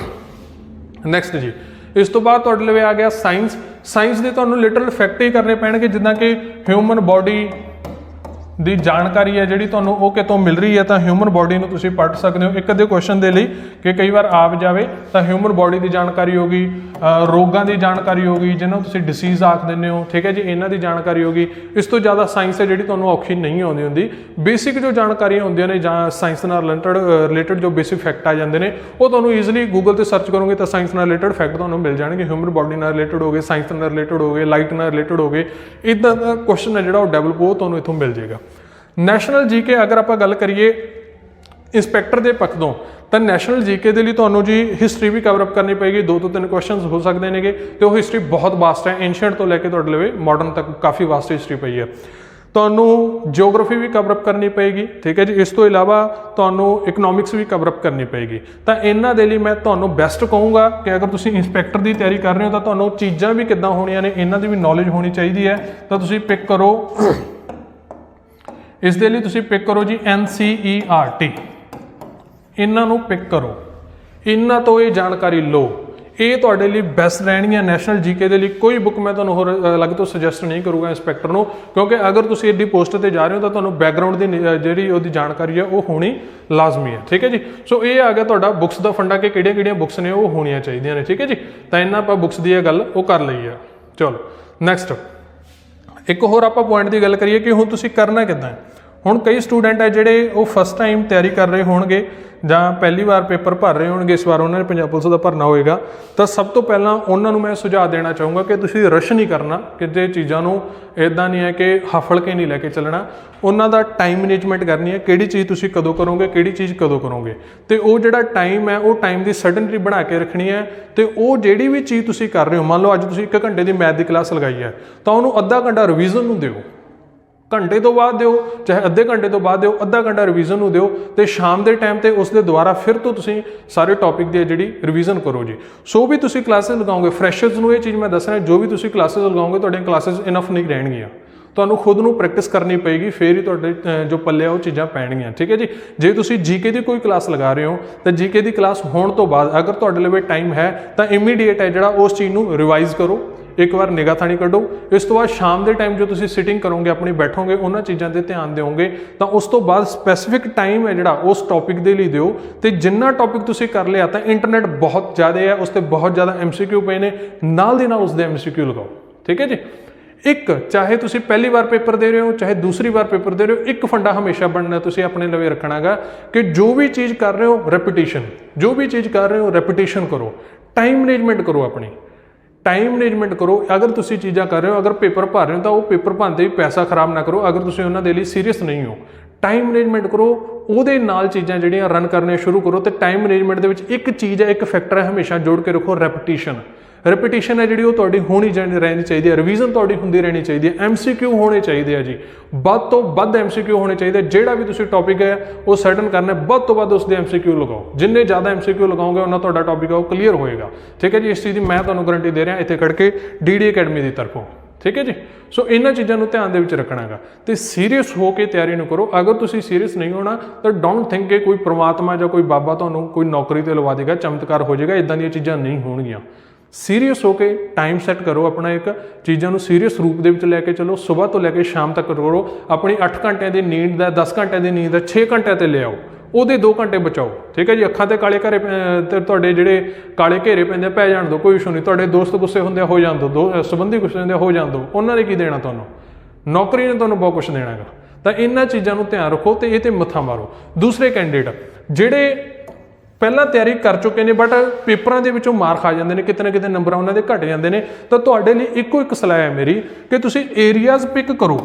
ਨੈਕਸਟ ਜੀ, ਇਸ ਤੋਂ ਬਾਅਦ ਤੁਹਾਡੇ ਲਈ ਆ ਗਿਆ ਸਾਇੰਸ ਸਾਇੰਸ ਦੇ ਤੁਹਾਨੂੰ ਲਿਟਰਲ ਫੈਕਟ ਹੀ ਕਰਨੇ ਪੈਣਗੇ, ਜਿੱਦਾਂ ਕਿ ਹਿਊਮਨ ਬਾਡੀ ਦੀ ਜਾਣਕਾਰੀ ਹੈ ਜਿਹੜੀ ਤੁਹਾਨੂੰ ਉਹ ਕਿਤੋਂ ਮਿਲ ਰਹੀ ਹੈ ਤਾਂ ਹਿਊਮਨ ਬਾਡੀ ਨੂੰ ਤੁਸੀਂ ਪੜ੍ਹ ਸਕਦੇ ਹੋ। ਇੱਕ ਅੱਧੇ ਕੁਐਸਚਨ ਦੇ ਲਈ ਕਿ ਕਈ ਵਾਰ ਆਪ ਜਾਵੇ ਤਾਂ ਹਿਊਮਨ ਬਾਡੀ ਦੀ ਜਾਣਕਾਰੀ ਹੋਗੀ ਅ, ਰੋਗਾਂ ਦੀ ਜਾਣਕਾਰੀ ਹੋਗੀ ਜਿਹਨਾਂ ਨੂੰ ਤੁਸੀਂ ਡਿਸੀਜ਼ ਆਖ ਦਿੰਦੇ ਹੋ ਠੀਕ ਹੈ ਜੀ ਇਹਨਾਂ ਦੀ ਜਾਣਕਾਰੀ ਹੋਗੀ ਇਸ ਤੋਂ ਜ਼ਿਆਦਾ ਸਾਇੰਸ ਹੈ ਜਿਹੜੀ ਤੁਹਾਨੂੰ ਔਖੀ ਨਹੀਂ ਆਉਂਦੀ ਹੁੰਦੀ। ਬੇਸਿਕ ਜੋ ਜਾਣਕਾਰੀਆਂ ਹੁੰਦੀਆਂ ਨੇ ਜਾਂ ਸਾਇੰਸ ਨਾਲ ਰਿਲੇਟਡ ਰਿਲੇਟਡ ਜੋ ਬੇਸਿਕ ਫੈਕਟ ਆ ਜਾਂਦੇ ਨੇ ਉਹ ਤੁਹਾਨੂੰ ਈਜ਼ੀਲੀ ਗੂਗਲ ਤੇ ਸਰਚ ਕਰੋਗੇ ਤਾਂ ਸਾਇੰਸ ਨਾਲ ਰਿਲੇਟਡ ਫੈਕਟ ਤੁਹਾਨੂੰ ਮਿਲ ਜਾਣਗੇ। ਹਿਊਮਨ ਬਾਡੀ ਨਾਲ ਰਿਲੇਟਡ ਹੋਗੇ ਸਾਇੰਸ ਨਾਲ ਰਿਲੇਟਡ ਹੋਗੇ ਲਾਈਟ ਨਾਲ ਰਿਲੇਟਡ ਹੋਗੇ ਇਦਾਂ ਦਾ ਕੁਐਸਚਨ ਹੈ ਜਿਹੜਾ ਉਹ ਡਿਵੈਲਪ ਉਹ ਤੁਹਾਨੂੰ ਇੱਥੋਂ ਮਿਲ ਜਾਏਗਾ। ਨੈਸ਼ਨਲ ਜੀਕੇ ਅਗਰ ਆਪਾਂ ਗੱਲ ਕਰੀਏ ਇੰਸਪੈਕਟਰ ਦੇ ਪੱਖ ਤੋਂ, ਤਾਂ ਨੈਸ਼ਨਲ ਜੀਕੇ ਦੇ ਲਈ ਤੁਹਾਨੂੰ ਜੀ ਹਿਸਟਰੀ ਵੀ ਕਵਰ ਅਪ ਕਰਨੀ ਪਏਗੀ, ਦੋ ਤੋਂ ਤਿੰਨ ਕੁਐਸਚਨਸ ਹੋ ਸਕਦੇ ਨੇਗੇ, ਤੇ ਉਹ ਹਿਸਟਰੀ ਬਹੁਤ ਵਾਸਟ ਹੈ ਐਂਸ਼ੀਅੰਟ ਤੋਂ ਲੈ ਕੇ ਤੁਹਾਡੇ ਲਵੇ ਮਾਡਰਨ ਤੱਕ ਕਾਫੀ ਵਾਸਟ ਹਿਸਟਰੀ ਪਈ ਹੈ। ਤੁਹਾਨੂੰ ਜੀਓਗ੍ਰਾਫੀ ਵੀ ਕਵਰ ਅਪ ਕਰਨੀ ਪਏਗੀ, ਠੀਕ ਹੈ ਜੀ, ਇਸ ਤੋਂ ਇਲਾਵਾ ਤੁਹਾਨੂੰ ਇਕਨੋਮਿਕਸ ਵੀ ਕਵਰ ਅਪ ਕਰਨੀ ਪਏਗੀ। ਤਾਂ ਇਹਨਾਂ ਦੇ ਲਈ ਮੈਂ ਤੁਹਾਨੂੰ ਬੈਸਟ ਕਹੂੰਗਾ ਕਿ ਅਗਰ ਤੁਸੀਂ ਇੰਸਪੈਕਟਰ ਦੀ ਤਿਆਰੀ ਕਰ ਰਹੇ ਹੋ, ਤਾਂ ਤੁਹਾਨੂੰ ਚੀਜ਼ਾਂ ਵੀ ਕਿੱਦਾਂ ਹੋਣੀਆਂ ਨੇ, ਇਹਨਾਂ ਦੀ ਵੀ ਨੌਲੇਜ ਹੋਣੀ ਚਾਹੀਦੀ ਹੈ। ਤਾਂ ਤੁਸੀਂ ਪਿਕ ਕਰੋ ਇਸ ਦੇ ਲਈ ਤੁਸੀਂ ਪਿਕ ਕਰੋ ਜੀ NCERT ਇਹਨਾਂ ਨੂੰ ਪਿਕ ਕਰੋ। ਇਹਨਾਂ ਤੋਂ ਇਹ ਜਾਣਕਾਰੀ ਲਓ। ਇਹ ਤੁਹਾਡੇ ਲਈ ਬੈਸਟ ਰਹਿਣਗੀਆਂ ਨੈਸ਼ਨਲ ਜੀਕੇ ਦੇ ਲਈ। ਕੋਈ ਬੁੱਕ ਮੈਂ ਤੁਹਾਨੂੰ ਹੋਰ ਅਲੱਗ ਤੋਂ ਸੁਜੈਸਟ ਨਹੀਂ ਕਰੂੰਗਾ ਇੰਸਪੈਕਟਰ ਨੂੰ। ਕਿਉਂਕਿ ਅਗਰ ਤੁਸੀਂ ਐਡੀ ਪੋਸਟ ਤੇ ਜਾ ਰਹੇ ਹੋ ਤਾਂ ਤੁਹਾਨੂੰ ਬੈਕਗ੍ਰਾਉਂਡ ਦੀ ਜਿਹੜੀ ਉਹਦੀ ਜਾਣਕਾਰੀ ਹੈ, ਉਹ ਹੋਣੀ ਲਾਜ਼ਮੀ ਹੈ। ਠੀਕ ਹੈ ਜੀ? ਸੋ ਇਹ ਆ ਗਿਆ ਤੁਹਾਡਾ ਬੁੱਕਸ ਦਾ ਫੰਡਾ ਕਿ ਕਿਹੜੀਆਂ ਕਿਹੜੀਆਂ ਬੁੱਕਸ ਨੇ, ਉਹ ਹੋਣੀਆਂ ਚਾਹੀਦੀਆਂ ਨੇ। ਠੀਕ ਹੈ ਜੀ? ਤਾਂ ਇਹਨਾਂ ਆਪਾਂ ਬੁੱਕਸ ਦੀ ਇਹ ਗੱਲ, ਉਹ ਕਰ ਲਈ ਆ ਚਲੋ ਨੈਕਸਟ ਇੱਕ ਹੋਰ ਆਪਾਂ ਪੁਆਇੰਟ ਦੀ ਗੱਲ ਕਰੀਏ ਕਿ ਹੁਣ ਤੁਸੀਂ ਕਰਨਾ ਕਿੱਦਾਂ ਹੈ? ਹੁਣ ਕਈ ਸਟੂਡੈਂਟ ਹੈ ਜਿਹੜੇ ਉਹ ਫਸਟ ਟਾਈਮ ਤਿਆਰੀ ਕਰ ਰਹੇ ਹੋਣਗੇ ਜਾਂ ਪਹਿਲੀ ਵਾਰ ਪੇਪਰ ਭਰ ਰਹੇ ਹੋਣਗੇ, ਇਸ ਵਾਰ ਉਹਨਾਂ ਨੇ ਪੰਜਾਬ ਪੁਲਿਸ ਦਾ ਭਰਨਾ ਹੋਏਗਾ। ਤਾਂ ਸਭ ਤੋਂ ਪਹਿਲਾਂ ਉਹਨਾਂ ਨੂੰ ਮੈਂ ਸੁਝਾਅ ਦੇਣਾ ਚਾਹੂੰਗਾ ਕਿ ਤੁਸੀਂ ਰਸ਼ ਨਹੀਂ ਕਰਨਾ, ਕਿ ਜੇ ਚੀਜ਼ਾਂ ਨੂੰ ਇਦਾਂ ਨਹੀਂ ਹੈ ਕਿ ਹਫਲ ਕੇ ਨਹੀਂ ਲੈ ਕੇ ਚੱਲਣਾ। ਉਹਨਾਂ ਦਾ ਟਾਈਮ ਮੈਨੇਜਮੈਂਟ ਕਰਨੀ ਹੈ, ਕਿਹੜੀ ਚੀਜ਼ ਤੁਸੀਂ ਕਦੋਂ ਕਰੋਗੇ, ਕਿਹੜੀ ਚੀਜ਼ ਕਦੋਂ ਕਰੋਗੇ। ਤੇ ਉਹ ਜਿਹੜਾ ਟਾਈਮ ਹੈ, ਉਹ ਟਾਈਮ ਦੀ ਸਰਟਨਟੀ ਬਣਾ ਕੇ ਰੱਖਣੀ ਹੈ ਤੇ ਉਹ ਜਿਹੜੀ ਵੀ ਚੀਜ਼ ਤੁਸੀਂ ਕਰ ਰਹੇ ਹੋ, ਮੰਨ ਲਓ ਅੱਜ ਤੁਸੀਂ 1 ਘੰਟੇ ਦੀ ਮੈਥ ਦੀ ਕਲਾਸ ਲਗਾਈ ਹੈ, ਤਾਂ ਉਹਨੂੰ ਅੱਧਾ ਘੰਟਾ ਰਿਵੀਜ਼ਨ ਨੂੰ ਦਿਓ। ਘੰਟੇ ਤੋਂ ਬਾਅਦ ਦਿਓ, ਚਾਹੇ ਅੱਧੇ ਘੰਟੇ ਤੋਂ ਬਾਅਦ ਦਿਓ, ਅੱਧਾ ਘੰਟਾ ਰਿਵੀਜ਼ਨ ਨੂੰ ਦਿਓ ਤੇ ਸ਼ਾਮ ਦੇ ਟਾਈਮ ਤੇ ਉਸ ਦੇ ਦੁਆਰਾ ਫਿਰ ਤੋਂ ਤੁਸੀਂ ਸਾਰੇ ਟੌਪਿਕ ਦੀ ਜਿਹੜੀ ਰਿਵੀਜ਼ਨ ਕਰੋ ਜੀ। ਸੋ ਵੀ ਤੁਸੀਂ ਕਲਾਸਿਸ ਲਗਾਓਗੇ ਫਰੈਸ਼ਰਸ ਨੂੰ ਇਹ ਚੀਜ਼ ਮੈਂ ਦੱਸਣਾ ਜੋ ਵੀ ਤੁਸੀਂ ਕਲਾਸਿਸ ਲਗਾਓਗੇ, ਤੁਹਾਡੀਆਂ ਕਲਾਸਿਸ ਇਨਫ ਨਹੀਂ ਰਹਿਣਗੀਆਂ। ਤੁਹਾਨੂੰ ਖੁਦ ਨੂੰ ਪ੍ਰੈਕਟਿਸ ਕਰਨੀ ਪਏਗੀ, ਫੇਰ ਹੀ ਤੁਹਾਡੇ ਜੋ ਪੱਲੇ ਆ ਉਹ ਚੀਜ਼ਾਂ ਪੈਣਗੀਆਂ, ਠੀਕ ਹੈ ਜੀ? ਜੇ ਤੁਸੀਂ ਜੀਕੇ ਦੀ ਕੋਈ ਕਲਾਸ ਲਗਾ ਰਹੇ ਹੋ, ਤਾਂ ਜੀਕੇ ਦੀ ਕਲਾਸ ਹੋਣ ਤੋਂ ਬਾਅਦ ਅਗਰ ਤੁਹਾਡੇ ਲਈ ਟਾਈਮ ਹੈ, ਤਾਂ ਇਮੀਡੀਏਟ ਹੈ ਜਿਹੜਾ ਉਸ ਚੀਜ਼ ਨੂੰ ਰਿਵਾਈਜ਼ ਕਰੋ। ਇੱਕ ਵਾਰ ਨਿਗਾਹ ਥਾਣੀ ਕੱਢੋ। ਇਸ ਤੋਂ ਬਾਅਦ ਸ਼ਾਮ ਦੇ ਟਾਈਮ ਜੋ ਤੁਸੀਂ ਸਿਟਿੰਗ ਕਰੋਗੇ, ਆਪਣੀ ਬੈਠੋਗੇ, ਉਹਨਾਂ ਚੀਜ਼ਾਂ ਤੇ ਧਿਆਨ ਦਿਓਗੇ, ਤਾਂ ਉਸ ਤੋਂ ਬਾਅਦ ਸਪੈਸੀਫਿਕ ਟਾਈਮ ਹੈ ਜਿਹੜਾ, ਉਸ ਟੌਪਿਕ ਦੇ ਲਈ ਦਿਓ। ਤੇ ਜਿੰਨਾ ਟੌਪਿਕ ਤੁਸੀਂ ਕਰ ਲਿਆ, ਤਾਂ ਇੰਟਰਨੈਟ ਬਹੁਤ ਜ਼ਿਆਦਾ ਹੈ, ਉਸ ਤੇ ਬਹੁਤ ਜ਼ਿਆਦਾ ਐਮਸੀਕਿਊ ਪਏ ਨੇ। ਨਾਲ ਦੀ ਨਾਲ ਉਸ ਦੇ ਐਮਸੀਕਿਊ ਲਗਾਓ। ਠੀਕ ਹੈ ਜੀ? ਇੱਕ, ਚਾਹੇ ਤੁਸੀਂ ਪਹਿਲੀ ਵਾਰ ਪੇਪਰ ਦੇ ਰਹੇ ਹੋ, ਚਾਹੇ ਦੂਸਰੀ ਵਾਰ ਪੇਪਰ ਦੇ ਰਹੇ ਹੋ, ਇੱਕ ਫੰਡਾ ਹਮੇਸ਼ਾ ਬਣਨਾ ਤੁਸੀਂ ਆਪਣੇ ਲਵੇ ਰੱਖਣਾਗਾ ਕਿ ਜੋ ਵੀ ਚੀਜ਼ ਕਰ ਰਹੇ ਹੋ ਰੈਪੀਟੀਸ਼ਨ ਜੋ ਵੀ ਚੀਜ਼ ਕਰ ਰਹੇ ਹੋ ਰੈਪੀਟੀਸ਼ਨ ਕਰੋ। ਟਾਈਮ ਮੈਨੇਜਮੈਂਟ ਕਰੋ ਆਪਣੀ। ਟਾਈਮ ਮੈਨੇਜਮੈਂਟ ਕਰੋ। ਅਗਰ ਤੁਸੀਂ ਚੀਜ਼ਾਂ ਕਰ ਰਹੇ ਹੋ, ਅਗਰ ਪੇਪਰ ਭਰ ਰਹੇ ਹੋ, ਤਾਂ ਉਹ ਪੇਪਰ ਭਰਦੇ ਵੀ ਪੈਸਾ ਖਰਾਬ ਨਾ ਕਰੋ। ਅਗਰ ਤੁਸੀਂ ਉਹਨਾਂ ਦੇ ਲਈ ਸੀਰੀਅਸ ਨਹੀਂ ਹੋ। ਟਾਈਮ ਮੈਨੇਜਮੈਂਟ ਕਰੋ। ਉਹਦੇ ਨਾਲ ਚੀਜ਼ਾਂ ਜਿਹੜੀਆਂ ਰਨ ਕਰਨੀਆਂ ਸ਼ੁਰੂ ਕਰੋ ਤੇ ਟਾਈਮ ਮੈਨੇਜਮੈਂਟ ਦੇ ਵਿੱਚ ਇੱਕ ਚੀਜ਼ ਹੈ ਇੱਕ ਫੈਕਟਰ ਹੈ ਹਮੇਸ਼ਾ ਜੋੜ ਕੇ ਰੱਖੋ ਰੈਪੀਟੀਸ਼ਨ ਰਿਪੀਟੀਸ਼ਨ ਹੈ ਜਿਹੜੀ ਉਹ ਤੁਹਾਡੀ ਹੋਣੀ ਜਾਣੀ ਰਹਿਣੀ ਚਾਹੀਦੀ ਹੈ। ਰਿਵੀਜ਼ਨ ਤੁਹਾਡੀ ਹੁੰਦੀ ਰਹਿਣੀ ਚਾਹੀਦੀ ਹੈ। ਐਮਸੀਕਿਊ ਹੋਣੇ ਚਾਹੀਦੇ ਆ ਜੀ। ਵੱਧ ਤੋਂ ਵੱਧ ਐਮਸੀਕਿਊ ਹੋਣੇ ਚਾਹੀਦੇ। ਜਿਹੜਾ ਵੀ ਤੁਸੀਂ ਟੌਪਿਕ ਹੈ, ਉਹ ਸਰਟਨ ਕਰਨਾ ਵੱਧ ਤੋਂ ਵੱਧ ਉਸ ਦੇ ਐਮਸੀਕਿਊ ਲਗਾਓ। ਜਿੰਨੇ ਜ਼ਿਆਦਾ ਐਮਸੀਕਿਊ ਲਗਾਓਗੇ, ਉਹਨਾਂ ਤੁਹਾਡਾ ਟੌਪਿਕ ਆ, ਉਹ ਕਲੀਅਰ ਹੋਏਗਾ। ਠੀਕ ਹੈ ਜੀ? ਇਸ ਚੀਜ਼ ਦੀ ਮੈਂ ਤੁਹਾਨੂੰ ਗਾਰੰਟੀ ਦੇ ਰਿਹਾ, ਇੱਥੇ ਖੜ ਕੇ ਡੀਡੀ ਅਕੈਡਮੀ ਦੀ ਤਰਫੋਂ। ਠੀਕ ਹੈ ਜੀ? ਸੋ ਇਹਨਾਂ ਚੀਜ਼ਾਂ ਨੂੰ ਧਿਆਨ ਦੇ ਵਿੱਚ ਰੱਖਣਾਗਾ। ਤੇ ਸੀਰੀਅਸ ਹੋ ਕੇ ਤਿਆਰੀ ਨੂੰ ਕਰੋ। ਅਗਰ ਤੁਸੀਂ ਸੀਰੀਅਸ ਨਹੀਂ ਹੋਣਾ, ਤਾਂ ਡੋਂਟ ਥਿੰਕ ਕਿ ਕੋਈ ਪ੍ਰਮਾਤਮਾ ਜਾਂ ਕੋਈ ਬਾਬਾ ਤੁਹਾਨੂੰ ਕੋਈ ਨੌਕਰੀ ਤੇ ਲਵਾ ਦੇਗਾ, ਚਮਤਕਾਰ ਹੋ ਜਾਏਗਾ। ਇਦਾਂ ਦੀਆਂ ਚੀਜ਼ਾਂ ਨਹੀਂ ਹੋਣਗੀਆਂ। ਸੀਰੀਅਸ ਹੋ ਕੇ ਟਾਈਮ ਸੈੱਟ ਕਰੋ ਆਪਣਾ ਇੱਕ, ਚੀਜ਼ਾਂ ਨੂੰ ਸੀਰੀਅਸ ਰੂਪ ਦੇ ਵਿੱਚ ਲੈ ਕੇ ਚਲੋ, ਸਵੇਰ ਤੋਂ ਲੈ ਕੇ ਸ਼ਾਮ ਤੱਕ ਕਰੋ ਆਪਣੀ 8 ਘੰਟਿਆਂ ਦੀ ਨੀਂਦ ਦਾ 10 ਘੰਟਿਆਂ ਦੀ ਨੀਂਦ ਦਾ 6 ਘੰਟਿਆਂ ਤੇ ਲਿਆਓ। ਉਹਦੇ 2 ਘੰਟੇ ਬਚਾਓ। ਠੀਕ ਹੈ ਜੀ? ਅੱਖਾਂ ਤੇ ਕਾਲੇ ਘਰੇ ਪੈ- ਤੇ ਤੁਹਾਡੇ ਜਿਹੜੇ ਕਾਲੇ ਘੇਰੇ ਪੈਂਦੇ ਪੈ ਜਾਣ ਦਿਓ ਕੋਈ ਇਸ਼ੂ ਨਹੀਂ। ਤੁਹਾਡੇ ਦੋਸਤ ਗੁੱਸੇ ਹੁੰਦੇ ਹੋ ਜਾਣ ਦੋ। ਦੋ ਸੰਬੰਧੀ ਗੁੱਸੇ ਹੁੰਦੇ ਹੋ ਜਾਣ ਦੋ। ਉਹਨਾਂ ਨੇ ਕੀ ਦੇਣਾ ਤੁਹਾਨੂੰ? ਨੌਕਰੀ ਨੇ ਤੁਹਾਨੂੰ ਬਹੁਤ ਕੁਝ ਦੇਣਾਗਾ ਤਾਂ ਇਹਨਾਂ ਚੀਜ਼ਾਂ ਨੂੰ ਧਿਆਨ ਰੱਖੋ ਤੇ ਇਹ ਤੇ ਮੱਥਾ ਮਾਰੋ। ਦੂਸਰੇ ਕੈਂਡੀਡੇਟ ਜਿਹੜੇ ਪਹਿਲਾਂ ਤਿਆਰੀ ਕਰ ਚੁੱਕੇ ਨੇ ਬਟ ਪੇਪਰਾਂ ਦੇ ਵਿੱਚੋਂ ਮਾਰ ਖਾ ਜਾਂਦੇ ਨੇ ਕਿਤੇ ਨਾ ਕਿਤੇ ਨੰਬਰ ਉਹਨਾਂ ਦੇ ਘਟ ਜਾਂਦੇ ਨੇ। ਤਾਂ ਤੁਹਾਡੇ ਲਈ ਇੱਕੋ ਇੱਕ ਸਲਾਹ ਹੈ ਮੇਰੀ ਕਿ ਤੁਸੀਂ ਏਰੀਆਜ਼ ਪਿਕ ਕਰੋ।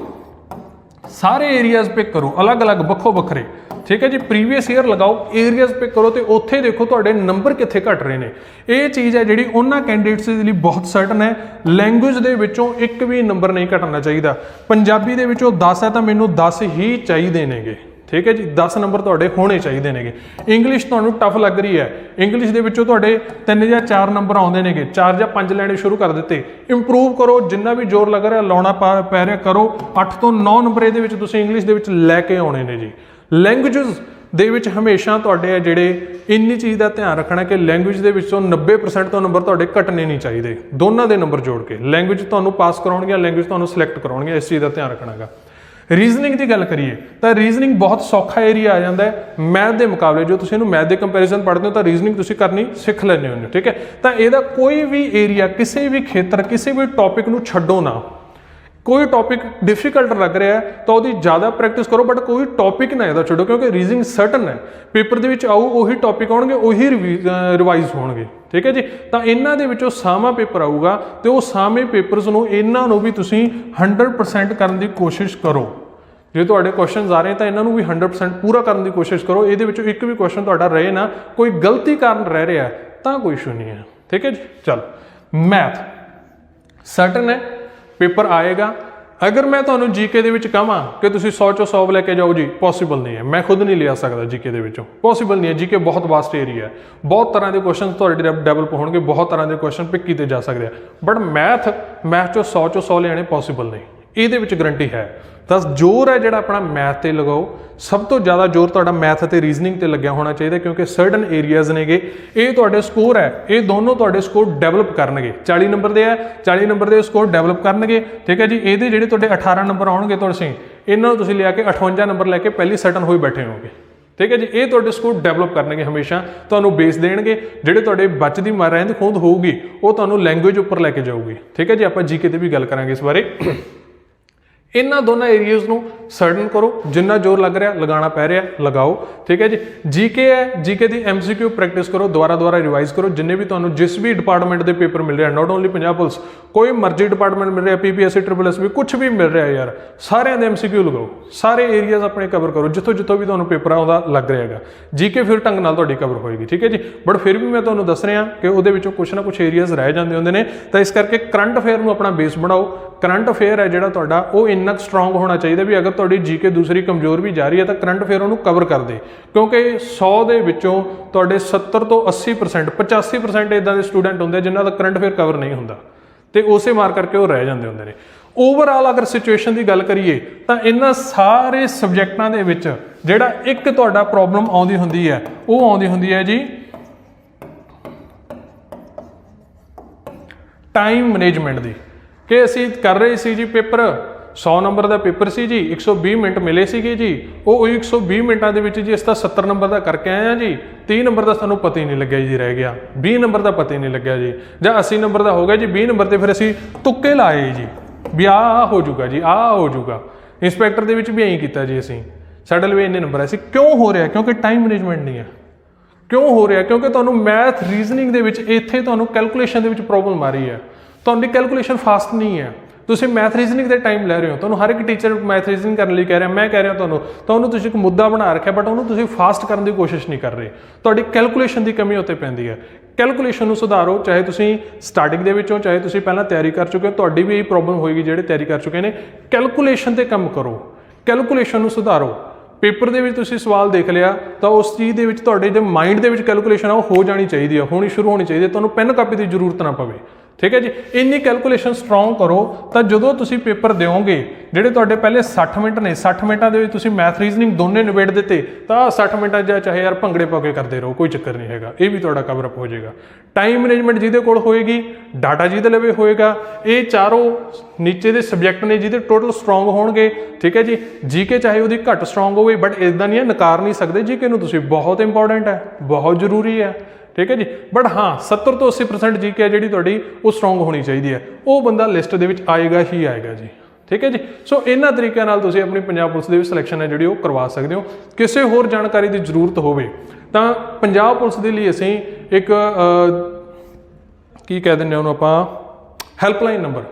ਸਾਰੇ ਏਰੀਆਜ਼ ਪਿਕ ਕਰੋ, ਅਲੱਗ-ਅਲੱਗ ਵੱਖੋ ਵੱਖਰੇ ਠੀਕ ਹੈ ਜੀ ਪ੍ਰੀਵੀਅਸ ਈਅਰ ਲਗਾਓ ਏਰੀਆਜ਼ ਪਿਕ ਕਰੋ ਤੇ ਉੱਥੇ ਦੇਖੋ ਤੁਹਾਡੇ ਨੰਬਰ ਕਿੱਥੇ ਘਟ ਰਹੇ ਨੇ। ਇਹ ਚੀਜ਼ ਹੈ ਜਿਹੜੀ ਉਹਨਾਂ ਕੈਂਡੀਡੇਟਸ ਦੇ ਲਈ ਬਹੁਤ ਸਰਟਨ ਹੈ। ਲੈਂਗੁਏਜ ਦੇ ਵਿੱਚੋਂ ਇੱਕ ਵੀ ਨੰਬਰ ਨਹੀਂ ਘਟਣਾ ਚਾਹੀਦਾ। ਪੰਜਾਬੀ ਦੇ ਵਿੱਚੋਂ 10 ਹੈ ਤਾਂ ਮੈਨੂੰ 10 ਹੀ ਚਾਹੀਦੇ ਨੇਗੇ। ਠੀਕ ਹੈ ਜੀ? 10 ਨੰਬਰ ਤੁਹਾਡੇ ਹੋਣੇ ਚਾਹੀਦੇ ਨੇਗੇ। ਇੰਗਲਿਸ਼ ਤੁਹਾਨੂੰ ਟਫ ਲੱਗ ਰਹੀ ਹੈ। ਇੰਗਲਿਸ਼ ਦੇ ਵਿੱਚੋਂ ਤੁਹਾਡੇ 3 ਜਾਂ 4 ਨੰਬਰ ਆਉਂਦੇ ਨੇਗੇ। 4 ਜਾਂ 5 ਲੈਣੇ ਸ਼ੁਰੂ ਕਰ ਦਿੱਤੇ। ਇੰਪਰੂਵ ਕਰੋ, ਜਿੰਨਾ ਵੀ ਜ਼ੋਰ ਲੱਗ ਰਿਹਾ, ਲਾਉਣਾ ਪਾ- ਪੈ ਰਿਹਾ, ਕਰੋ। 8 ਤੋਂ 9 ਨੰਬਰ ਇਹਦੇ ਵਿੱਚ ਤੁਸੀਂ ਇੰਗਲਿਸ਼ ਦੇ ਵਿੱਚ ਲੈ ਕੇ ਆਉਣੇ ਨੇ ਜੀ। ਲੈਂਗੁਏਜਸ ਦੇ ਵਿੱਚ ਹਮੇਸ਼ਾ ਤੁਹਾਡੇ ਆ ਜਿਹੜੇ ਇੰਨੀ ਚੀਜ਼ ਦਾ ਧਿਆਨ ਰੱਖਣਾ ਕਿ ਲੈਂਗੁਏਜ ਦੇ ਵਿੱਚੋਂ 90% ਤੋਂ ਨੰਬਰ ਤੁਹਾਡੇ ਘਟਣੇ ਨਹੀਂ ਚਾਹੀਦੇ। ਦੋਨਾਂ ਦੇ ਨੰਬਰ ਜੋੜ ਕੇ। ਲੈਂਗੁਏਜ ਤੁਹਾਨੂੰ ਪਾਸ ਕਰਾਉਣਗੀਆਂ ਲੈਂਗੁਏਜ ਤੁਹਾਨੂੰ ਸਿਲੈਕਟ ਕਰਾਉਣਗੀਆਂ ਇਸ ਚੀਜ਼ ਦਾ ਧਿਆਨ ਰੱਖਣਾਗਾ। ਰੀਜ਼ਨਿੰਗ ਦੀ ਗੱਲ ਕਰੀਏ, ਤਾਂ ਰੀਜ਼ਨਿੰਗ ਬਹੁਤ ਸੌਖਾ ਏਰੀਆ ਆ ਜਾਂਦਾ ਹੈ। ਮੈਥ ਦੇ ਮੁਕਾਬਲੇ, ਜੋ ਤੁਸੀਂ ਇਹਨੂੰ ਮੈਥ ਦੇ ਕੰਪੈਰੀਜ਼ਨ ਪੜ੍ਹਦੇ ਹੋ, ਤਾਂ ਰੀਜ਼ਨਿੰਗ ਤੁਸੀਂ ਕਰਨੀ ਸਿੱਖ ਲੈਂਦੇ ਹੋ, ਠੀਕ ਹੈ? ਤਾਂ ਇਹਦਾ ਕੋਈ ਵੀ ਏਰੀਆ ਕਿਸੇ ਵੀ ਖੇਤਰ, ਕਿਸੇ ਵੀ ਟੌਪਿਕ ਨੂੰ ਛੱਡੋ ਨਾ। ਕੋਈ ਟੌਪਿਕ ਡਿਫਿਕਲਟ ਲੱਗ ਰਿਹਾ ਤਾਂ ਉਹਦੀ ਜ਼ਿਆਦਾ ਪ੍ਰੈਕਟਿਸ ਕਰੋ ਬਟ ਕੋਈ ਟੌਪਿਕ ਨਾ ਇਹਦਾ ਛੱਡੋ, ਕਿਉਂਕਿ ਰੀਜ਼ਨਿੰਗ ਸਰਟਨ ਹੈ। ਪੇਪਰ ਦੇ ਵਿੱਚ ਆਊ, ਉਹੀ ਟੌਪਿਕ ਆਉਣਗੇ, ਉਹੀ ਰਿਵਾਈਜ਼ ਹੋਣਗੇ। ਠੀਕ ਹੈ ਜੀ? ਤਾਂ ਇਹਨਾਂ ਦੇ ਵਿੱਚੋਂ ਸਾਮਾ ਪੇਪਰ ਆਊਗਾ ਤੇ ਉਹ ਸਾਮੇ ਪੇਪਰਸ ਨੂੰ ਇਹਨਾਂ ਨੂੰ ਵੀ ਤੁਸੀਂ 100% ਕਰਨ ਦੀ ਕੋਸ਼ਿਸ਼ ਕਰੋ। ਜੇ ਤੁਹਾਡੇ ਕੁਐਸਚਨਸ ਆ ਰਹੇ ਤਾਂ ਇਹਨਾਂ ਨੂੰ ਵੀ 100% ਪੂਰਾ ਕਰਨ ਦੀ ਕੋਸ਼ਿਸ਼ ਕਰੋ। ਇਹਦੇ ਵਿੱਚੋਂ ਇੱਕ ਵੀ ਕੁਐਸਚਨ ਤੁਹਾਡਾ ਰਹੇ ਨਾ, ਕੋਈ ਗਲਤੀ ਕਾਰਨ ਰਹਿ ਰਿਹਾ, ਤਾਂ ਕੋਈ ਇਸ਼ੂ ਨਹੀਂ ਹੈ। ਠੀਕ ਹੈ ਜੀ? ਚਲ ਮੈਥ ਸਰਟਨ ਹੈ, ਪੇਪਰ ਆਏਗਾ। ਅਗਰ ਮੈਂ ਤੁਹਾਨੂੰ ਜੀਕੇ ਦੇ ਵਿੱਚ ਕਹਾਂ ਕਿ ਤੁਸੀਂ 100 ਚੋਂ 100 ਲੈ ਕੇ ਜਾਓ ਜੀ ਪੋਸੀਬਲ ਨਹੀਂ ਹੈ। ਮੈਂ ਖੁਦ ਨਹੀਂ ਲਿਆ ਸਕਦਾ ਜੀਕੇ ਦੇ ਵਿੱਚੋਂ। ਪੋਸੀਬਲ ਨਹੀਂ ਹੈ। ਜੀਕੇ ਬਹੁਤ ਵਾਸਟ ਏਰੀਆ ਹੈ। ਬਹੁਤ ਤਰ੍ਹਾਂ ਦੇ ਕੁਐਸਚਨ ਤੁਹਾਡੇ ਡਿਵੈਲਪ ਹੋਣਗੇ, ਬਹੁਤ ਤਰ੍ਹਾਂ ਦੇ ਕੁਐਸਚਨ ਪਿਕ ਕੀਤੇ ਜਾ ਸਕਦੇ ਆ। ਬਟ ਮੈਥ ਮੈਥ ਚੋਂ 100 ਚੋਂ 100 ਲੈਣੇ ਪੋਸੀਬਲ ਨਹੀਂ। ਇਹਦੇ ਵਿੱਚ ਗਰੰਟੀ ਹੈ। ਤਾਂ ਜ਼ੋਰ ਹੈ ਜਿਹੜਾ ਆਪਣਾ ਮੈਥ ਤੇ ਲਗਾਓ। ਸਭ ਤੋਂ ਜ਼ਿਆਦਾ ਜ਼ੋਰ ਤੁਹਾਡਾ ਮੈਥ ਅਤੇ ਰੀਜ਼ਨਿੰਗ ਤੇ ਲੱਗਿਆ ਹੋਣਾ ਚਾਹੀਦਾ ਕਿਉਂਕਿ ਸਰਟਨ ਏਰੀਆਜ਼ ਨੇਗੇ। ਇਹ ਤੁਹਾਡੇ ਸਕੋਰ ਹੈ। ਇਹ ਦੋਨੋਂ ਤੁਹਾਡੇ ਸਕੋਰ ਡਿਵੈਲਪ ਕਰਨਗੇ। 40 ਨੰਬਰ ਦੇ ਆ 40 ਨੰਬਰ ਦੇ ਸਕੋਰ ਡਿਵੈਲਪ ਕਰਨਗੇ। ਠੀਕ ਹੈ ਜੀ? ਇਹਦੇ ਜਿਹੜੇ ਤੁਹਾਡੇ 18 ਨੰਬਰ ਆਉਣਗੇ ਤੁਸੀਂ, ਇਹਨਾਂ ਨੂੰ ਤੁਸੀਂ ਲਿਆ ਕੇ 58 ਨੰਬਰ ਲੈ ਕੇ ਪਹਿਲੀ ਸਰਟਨ ਹੋਈ ਬੈਠੇ ਹੋਗੇ ਠੀਕ ਹੈ ਜੀ? ਇਹ ਤੁਹਾਡੇ ਸਕੋਰ ਡਿਵੈਲਪ ਕਰਨਗੇ ਹਮੇਸ਼ਾ। ਤੁਹਾਨੂੰ ਬੇਸ ਦੇਣਗੇ। ਜਿਹੜੇ ਤੁਹਾਡੇ ਬਚਦੀ ਮਾਰ ਰਹਿੰਦ ਖੂੰਦ ਹੋਊਗੀ, ਉਹ ਤੁਹਾਨੂੰ ਲੈਂਗੁਏਜ ਉੱਪਰ ਲੈ ਕੇ ਜਾਊਗੀ। ਠੀਕ ਹੈ ਜੀ? ਆਪਾਂ ਜੀਕੇ ਤੇ ਵੀ ਗੱਲ ਕਰਾਂਗੇ ਇਸ ਬਾਰੇ। ਇਹਨਾਂ ਦੋਨਾਂ ਏਰੀਆਜ਼ ਨੂੰ ਸਰਡਨ ਕਰੋ, ਜਿੰਨਾ ਜ਼ੋਰ ਲੱਗ ਰਿਹਾ, ਲਗਾਉਣਾ ਪੈ ਰਿਹਾ, ਲਗਾਓ। ਠੀਕ ਹੈ ਜੀ? ਜੀਕੇ ਹੈ ਜੀਕੇ ਦੀ ਐਮਸੀਕਿਊ ਪ੍ਰੈਕਟਿਸ ਕਰੋ, ਦੁਬਾਰਾ ਦੁਬਾਰਾ ਰਿਵਾਈਜ਼ ਕਰੋ। ਜਿੰਨੇ ਵੀ ਤੁਹਾਨੂੰ ਜਿਸ ਵੀ ਡਿਪਾਰਟਮੈਂਟ ਦੇ ਪੇਪਰ ਮਿਲ ਰਿਹਾ ਨਾਟ ਓਨਲੀ ਪੰਜਾਬ ਪੁਲਿਸ, ਕੋਈ ਮਰਜ਼ੀ ਡਿਪਾਰਟਮੈਂਟ ਮਿਲ ਰਿਹਾ ਪੀਪੀਐਸਸੀ ਟ੍ਰਿਪਲ ਐਸ ਵੀ ਕੁਝ ਵੀ ਮਿਲ ਰਿਹਾ ਯਾਰ, ਸਾਰਿਆਂ ਦੇ ਐਮਸੀਕਿਊ ਲਗਾਓ। ਸਾਰੇ ਏਰੀਆਜ਼ ਆਪਣੇ ਕਵਰ ਕਰੋ, ਜਿੱਥੋਂ ਜਿੱਥੋਂ ਵੀ ਤੁਹਾਨੂੰ ਪੇਪਰ ਆਉਂਦਾ, ਲੱਗ ਰਿਹਾ ਹੈਗਾ। ਜੀਕੇ ਫਿਰ ਢੰਗ ਨਾਲ ਤੁਹਾਡੀ ਕਵਰ ਹੋਏਗੀ, ਠੀਕ ਹੈ ਜੀ? ਬਟ ਫਿਰ ਵੀ ਮੈਂ ਤੁਹਾਨੂੰ ਦੱਸ ਰਿਹਾ ਕਿ ਉਹਦੇ ਵਿੱਚੋਂ ਕੁਝ ਨਾ ਕੁਝ ਏਰੀਆਜ਼ ਰਹਿ ਜਾਂਦੇ ਹੁੰਦੇ ਨੇ। ਤਾਂ ਇਸ ਕਰਕੇ ਕਰੰਟ ਅਫੇਅਰ ਨੂੰ ਆਪਣਾ ਬੇਸ ਬਣਾਓ। ਕਰੰਟ ਅਫੇਅਰ ਹੈ ਜਿਹੜਾ ਤੁਹਾਡਾ, ਉਹ ਇੰਨਾ ਕੁ ਸਟਰੋਂਗ ਹੋਣਾ ਚਾਹੀਦਾ ਵੀ ਅਗਰ ਤੁਹਾਡੀ ਜੀਕੇ ਦੂਸਰੀ ਕਮਜ਼ੋਰ ਵੀ ਜਾ ਰਹੀ ਹੈ ਤਾਂ ਕਰੰਟ ਅਫੇਅਰ ਉਹਨੂੰ ਕਵਰ ਕਰ ਦੇ। ਕਿਉਂਕਿ 100 ਦੇ ਵਿੱਚੋਂ ਤੁਹਾਡੇ 70 ਤੋਂ 80% 85% ਇਦਾਂ ਦੇ ਸਟੂਡੈਂਟ ਹੁੰਦੇ ਜਿਨ੍ਹਾਂ ਦਾ ਕਰੰਟ ਅਫੇਅਰ ਕਵਰ ਨਹੀਂ ਹੁੰਦਾ। ਤੇ ਉਸੇ ਮਾਰ ਕਰਕੇ ਉਹ ਰਹਿ ਜਾਂਦੇ ਹੁੰਦੇ ਨੇ। ਓਵਰਆਲ ਅਗਰ ਸਿਚੁਏਸ਼ਨ ਦੀ ਗੱਲ ਕਰੀਏ, ਤਾਂ ਇਹਨਾਂ ਸਾਰੇ ਸਬਜੈਕਟਾਂ ਦੇ ਵਿੱਚ ਜਿਹੜਾ ਇੱਕ ਤੁਹਾਡਾ ਪ੍ਰੋਬਲਮ ਆਉਂਦੀ ਹੁੰਦੀ ਹੈ, ਉਹ ਆਉਂਦੀ ਹੁੰਦੀ ਹੈ ਜੀ ਟਾਈਮ ਮੈਨੇਜਮੈਂਟ ਦੀ। ਕਿ ਅਸੀਂ ਕਰ ਰਹੇ ਸੀ ਜੀ ਪੇਪਰ 100 ਨੰਬਰ ਦਾ ਪੇਪਰ ਸੀ ਜੀ 120 ਮਿੰਟ ਮਿਲੇ ਸੀਗੇ ਜੀ। ਉਹ ਉਹੀ 120 ਮਿੰਟਾਂ ਦੇ ਵਿੱਚ ਜੀ ਇਸ ਦਾ 70 ਨੰਬਰ ਦਾ ਕਰਕੇ ਆਏ ਆ ਜੀ। 30 ਨੰਬਰ ਦਾ ਸਾਨੂੰ ਪਤਾ ਹੀ ਨਹੀਂ ਲੱਗਿਆ ਜੀ, ਰਹਿ ਗਿਆ। 20 ਨੰਬਰ ਦਾ ਪਤਾ ਹੀ ਨਹੀਂ ਲੱਗਿਆ ਜੀ। ਜਾਂ 80 ਨੰਬਰ ਦਾ ਹੋ ਗਿਆ ਜੀ 20 ਨੰਬਰ ਤੇ ਫਿਰ ਅਸੀਂ ਤੁੱਕੇ ਲਾਏ ਜੀ। ਵੀ ਆਹ ਹੋ ਜਾਊਗਾ ਜੀ, ਆਹ ਹੋ ਜਾਊਗਾ। ਇੰਸਪੈਕਟਰ ਦੇ ਵਿੱਚ ਵੀ ਐਂ ਕੀਤਾ ਜੀ ਅਸੀਂ। ਸਾਡੇ ਲਈ ਇੰਨੇ ਨੰਬਰ ਆਏ ਸੀ। ਕਿਉਂ ਹੋ ਰਿਹਾ? ਕਿਉਂਕਿ ਟਾਈਮ ਮੈਨੇਜਮੈਂਟ ਨਹੀਂ ਹੈ। ਕਿਉਂ ਹੋ ਰਿਹਾ? ਕਿਉਂਕਿ ਤੁਹਾਨੂੰ ਮੈਥ ਰੀਜ਼ਨਿੰਗ ਦੇ ਵਿੱਚ ਇੱਥੇ ਤੁਹਾਨੂੰ ਕੈਲਕੂਲੇਸ਼ਨ ਦੇ ਵਿੱਚ ਪ੍ਰੋਬਲਮ ਆ ਰਹੀ ਹੈ। ਤੁਹਾਡੀ ਕੈਲਕੂਲੇਸ਼ਨ ਫਾਸਟ ਨਹੀਂ ਹੈ। ਤੁਸੀਂ ਮੈਥ ਰੀਜ਼ਨਿੰਗ ਦੇ ਟਾਈਮ ਲੈ ਰਹੇ ਹੋ, ਤੁਹਾਨੂੰ ਹਰ ਇੱਕ ਟੀਚਰ ਮੈਥ ਰੀਜ਼ਨਿੰਗ ਕਰਨ ਲਈ ਕਹਿ ਰਿਹਾ, ਮੈਂ ਕਹਿ ਰਿਹਾ ਤੁਹਾਨੂੰ, ਤਾਂ ਉਹਨੂੰ ਤੁਸੀਂ ਇੱਕ ਮੁੱਦਾ ਬਣਾ ਰੱਖਿਆ ਬਟ ਉਹਨੂੰ ਤੁਸੀਂ ਫਾਸਟ ਕਰਨ ਦੀ ਕੋਸ਼ਿਸ਼ ਨਹੀਂ ਕਰ ਰਹੇ। ਤੁਹਾਡੀ ਕੈਲਕੂਲੇਸ਼ਨ ਦੀ ਕਮੀ ਉੱਤੇ ਪੈਂਦੀ ਹੈ। ਕੈਲਕੂਲੇਸ਼ਨ ਨੂੰ ਸੁਧਾਰੋ, ਚਾਹੇ ਤੁਸੀਂ ਸਟਾਰਟਿੰਗ ਦੇ ਵਿੱਚੋਂ ਚਾਹੇ ਤੁਸੀਂ ਪਹਿਲਾਂ ਤਿਆਰੀ ਕਰ ਚੁੱਕੇ ਹੋ, ਤੁਹਾਡੀ ਵੀ ਇਹ ਪ੍ਰੋਬਲਮ ਹੋਏਗੀ ਜਿਹੜੇ ਤਿਆਰੀ ਕਰ ਚੁੱਕੇ ਨੇ। ਕੈਲਕੂਲੇਸ਼ਨ ਤੇ ਕੰਮ ਕਰੋ। ਕੈਲਕੂਲੇਸ਼ਨ ਨੂੰ ਸੁਧਾਰੋ। ਪੇਪਰ ਦੇ ਵਿੱਚ ਤੁਸੀਂ ਸਵਾਲ ਦੇਖ ਲਿਆ, ਤਾਂ ਉਸ ਚੀਜ਼ ਦੇ ਵਿੱਚ ਤੁਹਾਡੇ ਜੇ ਮਾਈਂਡ ਦੇ ਵਿੱਚ ਕੈਲਕੂਲੇਸ਼ਨ ਆ, ਉਹ ਹੋ ਜਾਣੀ ਚਾਹੀਦੀ ਆ, ਹੋਣੀ ਸ਼ੁਰੂ ਹੋਣੀ ਚਾਹੀਦੀ ਹੈ ਤੁਹਾਨੂੰ ਪੈਨ ਕਾਪੀ ਦੀ ਜ਼ਰੂਰਤ ਨਾ ਪਵੇ। ਠੀਕ ਹੈ ਜੀ? ਇੰਨੀ ਕੈਲਕੂਲੇਸ਼ਨ ਸਟਰੋਂਗ ਕਰੋ, ਤਾਂ ਜਦੋਂ ਤੁਸੀਂ ਪੇਪਰ ਦਿਓਗੇ, ਜਿਹੜੇ ਤੁਹਾਡੇ ਪਹਿਲੇ 60 ਮਿੰਟ ਨੇ 60 ਮਿੰਟਾਂ ਦੇ ਵਿੱਚ ਤੁਸੀਂ ਮੈਥ ਰੀਜ਼ਨਿੰਗ ਦੋਨੇ ਨਿਬੇੜ ਦਿੱਤੇ, ਤਾਂ 60 ਮਿੰਟਾਂ ਜਾਂ ਚਾਹੇ ਯਾਰ ਭੰਗੜੇ ਪਾ ਕੇ ਕਰਦੇ ਰਹੋ, ਕੋਈ ਚੱਕਰ ਨਹੀਂ ਹੈਗਾ। ਇਹ ਵੀ ਤੁਹਾਡਾ ਕਵਰ ਅਪ ਹੋ ਜਾਏਗਾ। ਟਾਈਮ ਮੈਨੇਜਮੈਂਟ ਜਿਹਦੇ ਕੋਲ ਹੋਏਗੀ ਡਾਟਾ ਜਿਹਦੇ ਲਵੇ ਹੋਏਗਾ, ਇਹ ਚਾਰੋਂ ਨੀਚੇ ਦੇ ਸਬਜੈਕਟ ਨੇ ਜਿਹਦੇ ਟੋਟਲ ਸਟਰੋਂਗ ਹੋਣਗੇ, ਠੀਕ ਹੈ ਜੀ? ਜੀਕੇ ਚਾਹੇ ਉਹਦੀ ਘੱਟ ਸਟਰੋਂਗ ਹੋਵੇ ਬਟ ਇਦਾਂ ਨਹੀਂ ਹੈ ਨਕਾਰ ਨਹੀਂ ਸਕਦੇ ਜੀਕੇ ਨੂੰ ਤੁਸੀਂ ਬਹੁਤ ਇੰਪੋਰਟੈਂਟ ਹੈ, ਬਹੁਤ ਜ਼ਰੂਰੀ ਹੈ। ਠੀਕ ਹੈ ਜੀ? ਬਟ ਹਾਂ 70 ਤੋਂ 80% ਜੀਕੇ ਹੈ ਜਿਹੜੀ ਤੁਹਾਡੀ, ਉਹ ਸਟਰੋਂਗ ਹੋਣੀ ਚਾਹੀਦੀ ਹੈ। ਉਹ ਬੰਦਾ ਲਿਸਟ ਦੇ ਵਿੱਚ ਆਏਗਾ ਹੀ ਆਏਗਾ ਜੀ। ਠੀਕ ਹੈ ਜੀ? ਸੋ ਇਹਨਾਂ ਤਰੀਕਿਆਂ ਨਾਲ ਤੁਸੀਂ ਆਪਣੀ ਪੰਜਾਬ ਪੁਲਿਸ ਦੇ ਵੀ ਸਿਲੈਕਸ਼ਨ ਹੈ ਜਿਹੜੀ ਉਹ ਕਰਵਾ ਸਕਦੇ ਹੋ। ਕਿਸੇ ਹੋਰ ਜਾਣਕਾਰੀ ਦੀ ਜ਼ਰੂਰਤ ਹੋਵੇ, ਤਾਂ ਪੰਜਾਬ ਪੁਲਿਸ ਦੇ ਲਈ ਅਸੀਂ ਇੱਕ ਕੀ ਕਹਿ ਦਿੰਦੇ ਹਾਂ ਉਹਨੂੰ ਆਪਾਂ? ਹੈਲਪਲਾਈਨ ਨੰਬਰ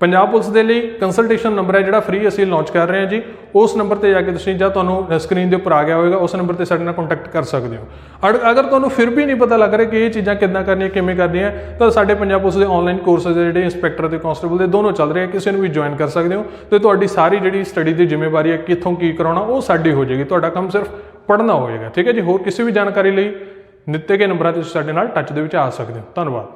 ਪੰਜਾਬ ਪੁਲਿਸ ਦੇ ਲਈ ਕੰਸਲਟੇਸ਼ਨ ਨੰਬਰ ਹੈ ਜਿਹੜਾ ਫ੍ਰੀ ਅਸੀਂ ਲਾਂਚ ਕਰ ਰਹੇ ਹਾਂ ਜੀ। ਉਸ ਨੰਬਰ ਤੇ ਜਾ ਕੇ ਤੁਸੀਂ ਜਾਂ ਤੁਹਾਨੂੰ ਸਕਰੀਨ ਦੇ ਉੱਪਰ ਆ ਗਿਆ ਹੋਵੇਗਾ, ਉਸ ਨੰਬਰ ਤੇ ਸਾਡੇ ਨਾਲ ਕੰਟੈਕਟ ਕਰ ਸਕਦੇ ਹੋ। ਅੜ- ਅਗਰ ਤੁਹਾਨੂੰ ਫਿਰ ਵੀ ਨਹੀਂ ਪਤਾ ਲੱਗ ਰਿਹਾ ਕਿ ਇਹ ਚੀਜ਼ਾਂ ਕਿੱਦਾਂ ਕਰਨੀਆਂ, ਕਿਵੇਂ ਕਰਨੀਆਂ, ਤਾਂ ਸਾਡੇ ਪੰਜਾਬ ਪੁਲਿਸ ਦੇ ਆਨਲਾਈਨ ਕੋਰਸਸ ਜਿਹੜੇ ਇੰਸਪੈਕਟਰ ਤੇ ਕਾਂਸਟੇਬਲ ਦੇ ਦੋਨੋਂ ਚੱਲ ਰਹੇ ਆ। ਕਿਸੇ ਨੂੰ ਵੀ ਜੁਆਇਨ ਕਰ ਸਕਦੇ ਹੋ ਤੇ ਤੁਹਾਡੀ ਸਾਰੀ ਜਿਹੜੀ ਸਟੱਡੀ ਦੀ ਜ਼ਿੰਮੇਵਾਰੀ ਹੈ, ਕਿੱਥੋਂ ਕੀ ਕਰਾਉਣਾ, ਉਹ ਸਾਡੀ ਹੋ ਜਾਏਗੀ। ਤੁਹਾਡਾ ਕੰਮ ਸਿਰਫ ਪੜ੍ਹਨਾ ਹੋਏਗਾ। ਠੀਕ ਹੈ ਜੀ? ਹੋਰ ਕਿਸੇ ਵੀ ਜਾਣਕਾਰੀ ਲਈ ਨਿੱਤੇ ਗਏ ਨੰਬਰਾਂ ਤੇ ਤੁਸੀਂ ਸਾਡੇ ਨਾਲ ਟੱਚ ਦੇ ਵਿੱਚ ਆ ਸਕਦੇ ਹੋ। ਧੰਨਵਾਦ।